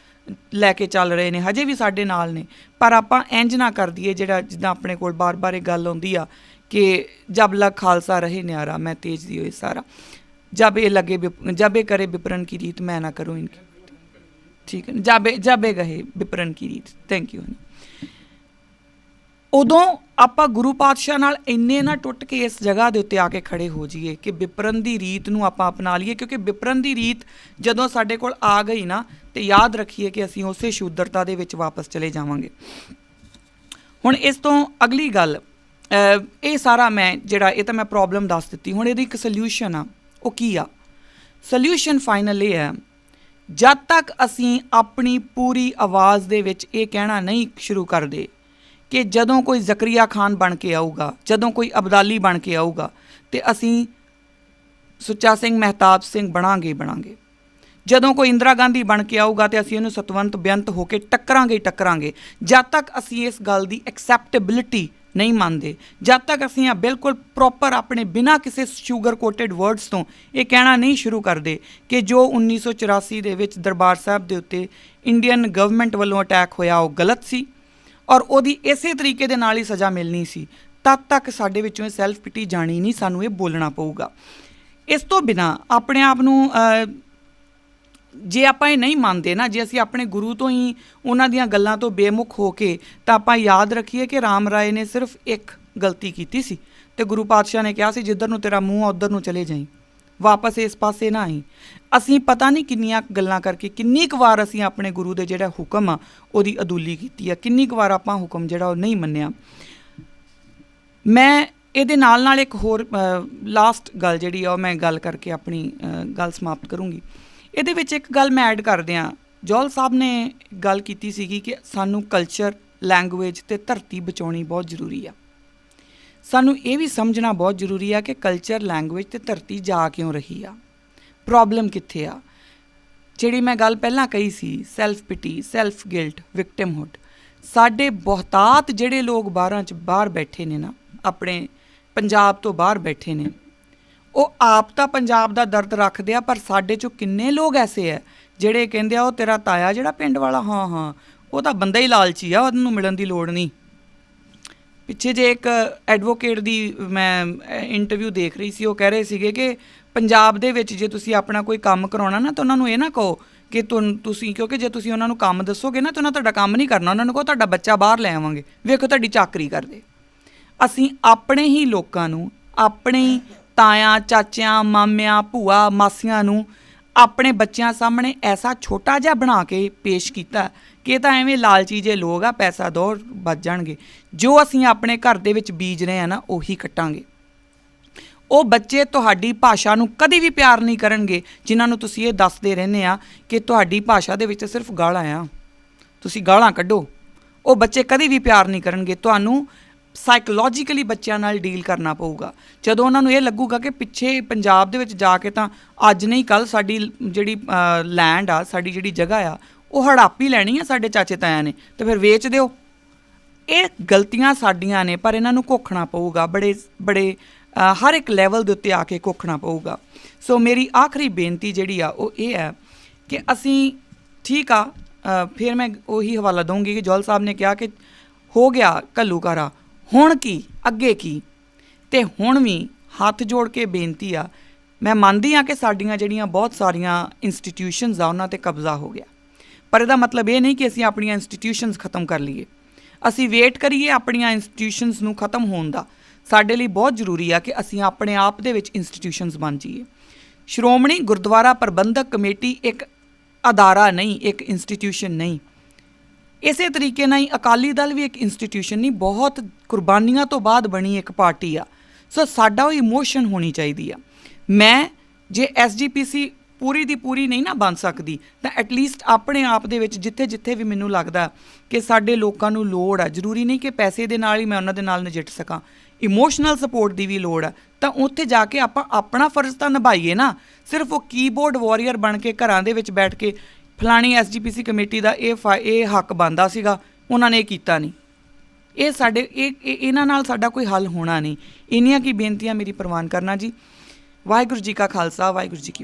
ਲੈ ਕੇ ਚੱਲ ਰਹੇ ਨੇ, ਹਜੇ ਵੀ ਸਾਡੇ ਨਾਲ ਨੇ। ਪਰ ਆਪਾਂ ਇੰਜ ਨਾ ਕਰ ਦਈਏ ਜਿਹੜਾ, ਜਿੱਦਾਂ ਆਪਣੇ ਕੋਲ ਬਾਰ-ਬਾਰ ਇਹ ਗੱਲ ਆਉਂਦੀ ਆ ਕਿ ਜਬ ਲਗ ਖਾਲਸਾ ਰਹੇ ਨਿਆਰਾ, ਮੈਂ ਤੇਜ ਦੀ ਹੋਏ ਸਾਰਾ। ਜਬ ਇਹ ਲਗੇ ਵਿਪ- ਜਬ ਇਹ ਕਰੇ ਵਿਪਰਨ ਕੀ ਰੀਤ, ਮੈਂ ਨਾ ਕਰੂੰ ਠੀਕ ਹੈ ਨਾ? ਜਾਬੇ ਜਾਬੇ ਗਏ ਵਿਪਰਨ ਕੀ ਰੀਤ। ਥੈਂਕ ਯੂ ਉਦੋਂ ਆਪਾਂ ਗੁਰੂ ਪਾਤਸ਼ਾਹ ਨਾਲ ਇੰਨੇ ਨਾ ਟੁੱਟ ਕੇ ਇਸ ਜਗ੍ਹਾ ਦੇ ਉੱਤੇ ਆ ਕੇ ਖੜੇ ਹੋ ਜਾਈਏ ਕਿ ਵਿਪਰਨ ਦੀ ਰੀਤ ਨੂੰ ਆਪਾਂ ਅਪਣਾ ਲਈਏ, ਕਿਉਂਕਿ ਵਿਪਰਨ ਦੀ ਰੀਤ ਜਦੋਂ ਸਾਡੇ ਕੋਲ ਆ ਗਈ ਨਾ, ਤੇ ਯਾਦ ਰੱਖੀਏ ਕਿ ਅਸੀਂ ਉਸੇ ਸ਼ੂਦਰਤਾ ਦੇ ਵਿੱਚ ਵਾਪਸ ਚਲੇ ਜਾਵਾਂਗੇ। ਹੁਣ ਇਸ ਤੋਂ ਅਗਲੀ ਗੱਲ ਇਹ ਸਾਰਾ ਮੈਂ, ਜਿਹੜਾ ਇਹ ਤਾਂ ਮੈਂ ਪ੍ਰੋਬਲਮ ਦੱਸ ਦਿੱਤੀ। ਹੁਣ ਇਹਦੀ ਇੱਕ ਸੋਲੂਸ਼ਨ ਆ। ਉਹ ਕੀ ਆ? ਸੋਲੂਸ਼ਨ ਫਾਈਨਲ ਇਹ ਹੈ, ਜਦ ਤੱਕ ਅਸੀਂ ਆਪਣੀ ਪੂਰੀ ਆਵਾਜ਼ ਦੇ ਵਿੱਚ ਇਹ ਕਹਿਣਾ ਨਹੀਂ ਸ਼ੁਰੂ ਕਰਦੇ ਕਿ ਜਦੋਂ ਕੋਈ ਜ਼ਕਰੀਆ ਖਾਨ ਬਣ ਕੇ ਆਊਗਾ, ਜਦੋਂ ਕੋਈ ਅਬਦਾਲੀ ਬਣ ਕੇ ਆਊਗਾ, ਤੇ ਅਸੀਂ ਸੁੱਚਾ ਸਿੰਘ, ਮਹਿਤਾਬ ਸਿੰਘ ਬਣਾਂਗੇ ਹੀ ਬਣਾਂਗੇ। ਜਦੋਂ ਕੋਈ ਇੰਦਰਾ ਗਾਂਧੀ ਬਣ ਕੇ ਆਊਗਾ ਤੇ ਅਸੀਂ ਉਹਨੂੰ ਸਤਵੰਤ, ਬੇਅੰਤ ਹੋ ਕੇ ਟੱਕਰਾਂਗੇ ਹੀ ਟੱਕਰਾਂਗੇ, ਜਦ ਤੱਕ ਅਸੀਂ ਇਸ ਗੱਲ ਦੀ ਐਕਸੈਪਟੇਬਿਲਿਟੀ ਨਹੀਂ ਮੰਨਦੇ। ਜਦ ਤੱਕ ਅਸੀਂ ਆ ਬਿਲਕੁਲ ਪ੍ਰੋਪਰ ਆਪਣੇ ਬਿਨਾਂ ਕਿਸੇ ਸ਼ੂਗਰ ਕੋਟਡ ਵਰਡਸ ਤੋਂ ਇਹ ਕਹਿਣਾ ਨਹੀਂ ਸ਼ੁਰੂ ਕਰਦੇ ਕਿ ਜੋ 1984 ਦੇ ਵਿੱਚ ਦਰਬਾਰ ਸਾਹਿਬ ਦੇ ਉੱਤੇ ਇੰਡੀਅਨ ਗਵਰਨਮੈਂਟ ਵੱਲੋਂ ਅਟੈਕ ਹੋਇਆ ਉਹ ਗਲਤ ਸੀ ਔਰ ਉਹਦੀ ਇਸੇ ਤਰੀਕੇ ਦੇ ਨਾਲ ਹੀ ਸਜ਼ਾ ਮਿਲਣੀ ਸੀ। ਤਦ ਤੱਕ ਸਾਡੇ ਵਿੱਚੋਂ ਇਹ ਸੈਲਫ ਪਿਟੀ ਜਾਣੀ ਨਹੀਂ ਸਾਨੂੰ ਇਹ ਬੋਲਣਾ ਪਊਗਾ। ਇਸ ਤੋਂ ਬਿਨਾ ਆਪਣੇ ਆਪ ਨੂੰ ਜੇ ਆਪਾਂ ਇਹ ਨਹੀਂ ਮੰਨਦੇ ਨਾ, ਜੇ ਅਸੀਂ ਆਪਣੇ ਗੁਰੂ ਤੋਂ ਹੀ ਉਹਨਾਂ ਦੀਆਂ ਗੱਲਾਂ ਤੋਂ ਬੇਮੁਖ ਹੋ ਕੇ, ਤਾਂ ਆਪਾਂ ਯਾਦ ਰੱਖੀਏ ਕਿ ਰਾਮ ਰਾਏ ਨੇ ਸਿਰਫ ਇੱਕ ਗਲਤੀ ਕੀਤੀ ਸੀ। ਤੇ ਗੁਰੂ ਪਾਤਸ਼ਾਹ ਨੇ ਕਿਹਾ ਸੀ, ਜਿੱਧਰ ਨੂੰ ਤੇਰਾ ਮੂੰਹ ਆ, ਉਧਰ ਨੂੰ ਚਲੇ ਜਾਈਂ। ਵਾਪਸ ਇਸ ਪਾਸੇ ਨਾ ਆਈ। ਅਸੀਂ ਪਤਾ ਨਹੀਂ ਕਿੰਨੀਆਂ ਗੱਲਾਂ ਕਰਕੇ, ਕਿੰਨੀ ਕੁ ਵਾਰ ਅਸੀਂ ਆਪਣੇ ਗੁਰੂ ਦੇ ਜਿਹੜਾ ਹੁਕਮ ਆ, ਉਹਦੀ ਅਦੂਲੀ ਕੀਤੀ ਆ। ਕਿੰਨੀ ਕੁ ਵਾਰ ਆਪਾਂ ਹੁਕਮ ਜਿਹੜਾ ਉਹ ਨਹੀਂ ਮੰਨਿਆ। ਮੈਂ ਇਹਦੇ ਨਾਲ ਨਾਲ ਇੱਕ ਹੋਰ ਲਾਸਟ ਗੱਲ ਜਿਹੜੀ ਆ, ਉਹ ਮੈਂ ਗੱਲ ਕਰਕੇ ਆਪਣੀ ਗੱਲ ਸਮਾਪਤ ਕਰੂੰਗੀ। ਇਹਦੇ ਵਿੱਚ ਇੱਕ ਗੱਲ ਮੈਂ ਐਡ ਕਰ ਦਿਆਂ ਜੋਲ ਸਾਹਿਬ ਨੇ ਗੱਲ ਕੀਤੀ ਸੀਗੀ ਕਿ ਸਾਨੂੰ ਕਲਚਰ ਲੈਂਗੁਏਜ ਤੇ ਧਰਤੀ ਬਚਾਉਣੀ ਬਹੁਤ ਜ਼ਰੂਰੀ ਆ। ਸਾਨੂੰ ਇਹ ਵੀ ਸਮਝਣਾ ਬਹੁਤ ਜ਼ਰੂਰੀ ਆ ਕਿ ਕਲਚਰ ਲੈਂਗੁਏਜ ਤੇ ਧਰਤੀ ਜਾ ਕਿਉਂ ਰਹੀ ਆ? ਪ੍ਰੋਬਲਮ ਕਿੱਥੇ ਆ? ਜਿਹੜੀ ਮੈਂ ਗੱਲ ਪਹਿਲਾਂ ਕਹੀ ਸੀ self pity self guilt victimhood ਸਾਡੇ ਬਹੁਤਾਤ ਜਿਹੜੇ ਲੋਕ ਬਾਹਰਾਂ ਚ ਬਾਹਰ ਬੈਠੇ ਨੇ ਨਾ, ਆਪਣੇ ਪੰਜਾਬ ਤੋਂ ਬਾਹਰ ਬੈਠੇ ਨੇ ਉਹ ਆਪ ਤਾਂ ਪੰਜਾਬ ਦਾ ਦਰਦ ਰੱਖਦੇ ਆ, ਪਰ ਸਾਡੇ ਚੋਂ ਕਿੰਨੇ ਲੋਕ ਐਸੇ ਆ ਜਿਹੜੇ ਕਹਿੰਦੇ ਆ, ਉਹ ਤੇਰਾ ਤਾਇਆ ਜਿਹੜਾ ਪਿੰਡ ਵਾਲਾ? ਹਾਂ ਹਾਂ। ਉਹ ਤਾਂ ਬੰਦਾ ਹੀ ਲਾਲਚੀ ਆ, ਉਹਨੂੰ ਮਿਲਣ ਦੀ ਲੋੜ ਨਹੀਂ। ਪਿੱਛੇ ਜੇ ਇੱਕ ਐਡਵੋਕੇਟ ਦੀ ਮੈਂ ਇੰਟਰਵਿਊ ਦੇਖ ਰਹੀ ਸੀ, ਉਹ ਕਹਿ ਰਹੇ ਸੀਗੇ ਕਿ ਪੰਜਾਬ ਦੇ ਵਿੱਚ ਜੇ ਤੁਸੀਂ ਆਪਣਾ ਕੋਈ ਕੰਮ ਕਰਾਉਣਾ ਨਾ, ਤਾਂ ਉਹਨਾਂ ਨੂੰ ਇਹ ਨਾ ਕਹੋ ਕਿ ਤੁਸੀਂ, ਕਿਉਂਕਿ ਜੇ ਤੁਸੀਂ ਉਹਨਾਂ ਨੂੰ ਕੰਮ ਦੱਸੋਗੇ ਨਾ, ਤਾਂ ਉਹਨਾਂ ਤੁਹਾਡਾ ਕੰਮ ਨਹੀਂ ਕਰਨਾ, ਉਹਨਾਂ ਨੂੰ ਕਹੋ ਤੁਹਾਡਾ ਬੱਚਾ ਬਾਹਰ ਲੈ ਆਵਾਂਗੇ। ਵੇਖੋ ਤੁਹਾਡੀ ਚਾਕਰੀ ਕਰਦੇ। ਅਸੀਂ ਆਪਣੇ ਹੀ ਲੋਕਾਂ ਨੂੰ, ਆਪਣੇ ਤਾਇਆਂ, ਚਾਚਿਆਂ, ਮਾਮਿਆਂ, ਭੂਆ, ਮਾਸੀਆਂ ਨੂੰ ਆਪਣੇ ਬੱਚਿਆਂ ਸਾਹਮਣੇ ਐਸਾ ਛੋਟਾ ਜਿਹਾ ਬਣਾ ਕੇ ਪੇਸ਼ ਕੀਤਾ ਕਿ ਤਾਂ ਐਵੇਂ ਲਾਲਚੀ ਜੇ ਲੋਕ ਆ, ਪੈਸਾ ਦੋ ਬਚ ਜਾਣਗੇ। ਜੋ ਅਸੀਂ ਆਪਣੇ ਘਰ ਦੇ ਵਿੱਚ ਬੀਜ ਰਹੇ ਆ ਨਾ, ਉਹੀ ਕੱਟਾਂਗੇ। ਉਹ ਬੱਚੇ ਤੁਹਾਡੀ ਭਾਸ਼ਾ ਨੂੰ ਕਦੀ ਵੀ ਪਿਆਰ ਨਹੀਂ ਕਰਨਗੇ, ਜਿਨ੍ਹਾਂ ਨੂੰ ਤੁਸੀਂ ਇਹ ਦੱਸਦੇ ਰਹਿੰਦੇ ਆ ਕਿ ਤੁਹਾਡੀ ਭਾਸ਼ਾ ਦੇ ਵਿੱਚ ਸਿਰਫ ਗਾਲਾਂ ਆ। ਤੁਸੀਂ ਗਾਲਾਂ ਕੱਢੋ। ਉਹ ਬੱਚੇ ਕਦੀ ਵੀ ਪਿਆਰ ਨਹੀਂ ਕਰਨਗੇ। ਤੁਹਾਨੂੰ ਸਾਈਕੋਲੋਜੀਕਲੀ ਬੱਚਿਆਂ ਨਾਲ ਡੀਲ ਕਰਨਾ ਪਊਗਾ। ਜਦੋਂ ਉਹਨਾਂ ਨੂੰ ਇਹ ਲੱਗੂਗਾ ਕਿ ਪਿੱਛੇ ਪੰਜਾਬ ਦੇ ਵਿੱਚ ਜਾ ਕੇ ਤਾਂ ਅੱਜ ਨਹੀਂ ਕੱਲ ਸਾਡੀ ਜਿਹੜੀ ਲੈਂਡ ਆ, ਸਾਡੀ ਜਿਹੜੀ ਜਗ੍ਹਾ ਆ, ਉਹ ਹੜਾਪੀ ਲੈਣੀ ਆ ਸਾਡੇ ਚਾਚੇ ਤਾਇਆਂ ਨੇ, ਤੇ ਫਿਰ ਵੇਚ ਦਿਓ। ਇਹ ਗਲਤੀਆਂ ਸਾਡੀਆਂ ਨੇ, ਪਰ ਇਹਨਾਂ ਨੂੰ ਕੋਖਣਾ ਪਊਗਾ, ਬੜੇ ਬੜੇ ਹਰ ਇੱਕ ਲੈਵਲ ਦੇ ਉੱਤੇ ਆ ਕੇ ਕੋਖਣਾ ਪਊਗਾ। ਸੋ ਮੇਰੀ ਆਖਰੀ ਬੇਨਤੀ ਜਿਹੜੀ ਆ, ਉਹ ਇਹ ਹੈ ਕਿ ਅਸੀਂ ਠੀਕ ਆ ਫਿਰ ਮੈਂ ਉਹੀ ਹਵਾਲਾ ਦਊਂਗੀ ਕਿ ਜੋਲ ਸਾਹਿਬ ਨੇ ਕਿਹਾ ਕਿ ਹੋ ਗਿਆ ਘੱਲੂਕਾਰਾ ਹੁਣ ਕੀ? ਅੱਗੇ ਕੀ? ਤੇ ਹੁਣ ਵੀ ਹੱਥ ਜੋੜ ਕੇ ਬੇਨਤੀ ਆ, ਮੈਂ ਮੰਨਦੀ ਆ ਕਿ ਸਾਡੀਆਂ ਜਿਹੜੀਆਂ ਬਹੁਤ ਸਾਰੀਆਂ ਇੰਸਟੀਟਿਊਸ਼ਨਸ ਆ, ਉਹਨਾਂ ਤੇ ਕਬਜ਼ਾ ਹੋ ਗਿਆ। ਪਰ ਇਹਦਾ ਮਤਲਬ ਇਹ ਨਹੀਂ ਕਿ ਅਸੀਂ ਆਪਣੀਆਂ ਇੰਸਟੀਟਿਊਸ਼ਨਸ ਖਤਮ ਕਰ ਲਈਏ। ਅਸੀਂ ਵੇਟ ਕਰੀਏ ਆਪਣੀਆਂ ਇੰਸਟੀਟਿਊਸ਼ਨਸ ਨੂੰ ਖਤਮ ਹੋਣ ਦਾ। ਸਾਡੇ ਲਈ ਬਹੁਤ ਜ਼ਰੂਰੀ ਆ ਕਿ ਅਸੀਂ ਆਪਣੇ ਆਪ ਦੇ ਵਿੱਚ ਇੰਸਟੀਟਿਊਸ਼ਨਸ ਬਣ ਜਾਈਏ। ਸ਼੍ਰੋਮਣੀ ਗੁਰਦੁਆਰਾ ਪ੍ਰਬੰਧਕ ਕਮੇਟੀ ਇੱਕ ਅਦਾਰਾ ਨਹੀਂ, ਇੱਕ ਇੰਸਟੀਟਿਊਸ਼ਨ ਨਹੀਂ। ਇਸੇ ਤਰੀਕੇ ਨਾਲ ਹੀ ਅਕਾਲੀ ਦਲ ਵੀ ਇੱਕ ਇੰਸਟੀਟਿਊਸ਼ਨ ਨਹੀਂ, ਬਹੁਤ ਕੁਰਬਾਨੀਆਂ ਤੋਂ ਬਾਅਦ ਬਣੀ ਇੱਕ ਪਾਰਟੀ ਆ। ਸੋ ਸਾਡਾ ਉਹ ਇਮੋਸ਼ਨ ਹੋਣੀ ਚਾਹੀਦੀ ਆ। ਮੈਂ ਜੇ ਐਸਜੀਪੀਸੀ ਪੂਰੀ ਦੀ ਪੂਰੀ ਨਹੀਂ ਨਾ ਬਣ ਸਕਦੀ, ਤਾਂ ਐਟਲੀਸਟ ਆਪਣੇ ਆਪ ਦੇ ਵਿੱਚ ਜਿੱਥੇ ਜਿੱਥੇ ਵੀ ਮੈਨੂੰ ਲੱਗਦਾ ਕਿ ਸਾਡੇ ਲੋਕਾਂ ਨੂੰ ਲੋੜ ਆ, ਜ਼ਰੂਰੀ ਨਹੀਂ ਕਿ ਪੈਸੇ ਦੇ ਨਾਲ ਹੀ ਮੈਂ ਉਹਨਾਂ ਦੇ ਨਾਲ ਨਜਿੱਠ ਸਕਾਂ। ਇਮੋਸ਼ਨਲ ਸਪੋਰਟ ਦੀ ਵੀ ਲੋੜ ਆ। ਤਾਂ ਉੱਥੇ ਜਾ ਕੇ ਆਪਾਂ ਆਪਣਾ ਫਰਜ਼ ਤਾਂ ਨਿਭਾਈਏ ਨਾ, ਸਿਰਫ ਉਹ ਕੀਬੋਰਡ ਵਾਰੀਅਰ ਬਣ ਕੇ ਘਰਾਂ ਦੇ ਵਿੱਚ ਬੈਠ ਕੇ ਫਲਾਣੀ ਐਸਜੀਪੀਸੀ ਕਮੇਟੀ ਦਾ ਇਹ ਫਾ- ਇਹ ਹੱਕ ਬੰਦਾ ਸੀਗਾ, ਉਹਨਾਂ ਨੇ ਇਹ ਕੀਤਾ ਨਹੀਂ। ਇਹ ਸਾਡੇ, ਇਹ, ਇਹ- ਇਹਨਾਂ ਨਾਲ ਸਾਡਾ ਕੋਈ ਹੱਲ ਹੋਣਾ ਨਹੀਂ। ਇੰਨੀਆਂ ਕੀ ਬੇਨਤੀਆਂ ਮੇਰੀ ਪ੍ਰਵਾਨ ਕਰਨਾ ਜੀ। ਵਾਹਿਗੁਰੂ ਜੀ ਕਾ ਖਾਲਸਾ, ਵਾਹਿਗੁਰੂ ਜੀ ਕੀ ਫਤਿਹ।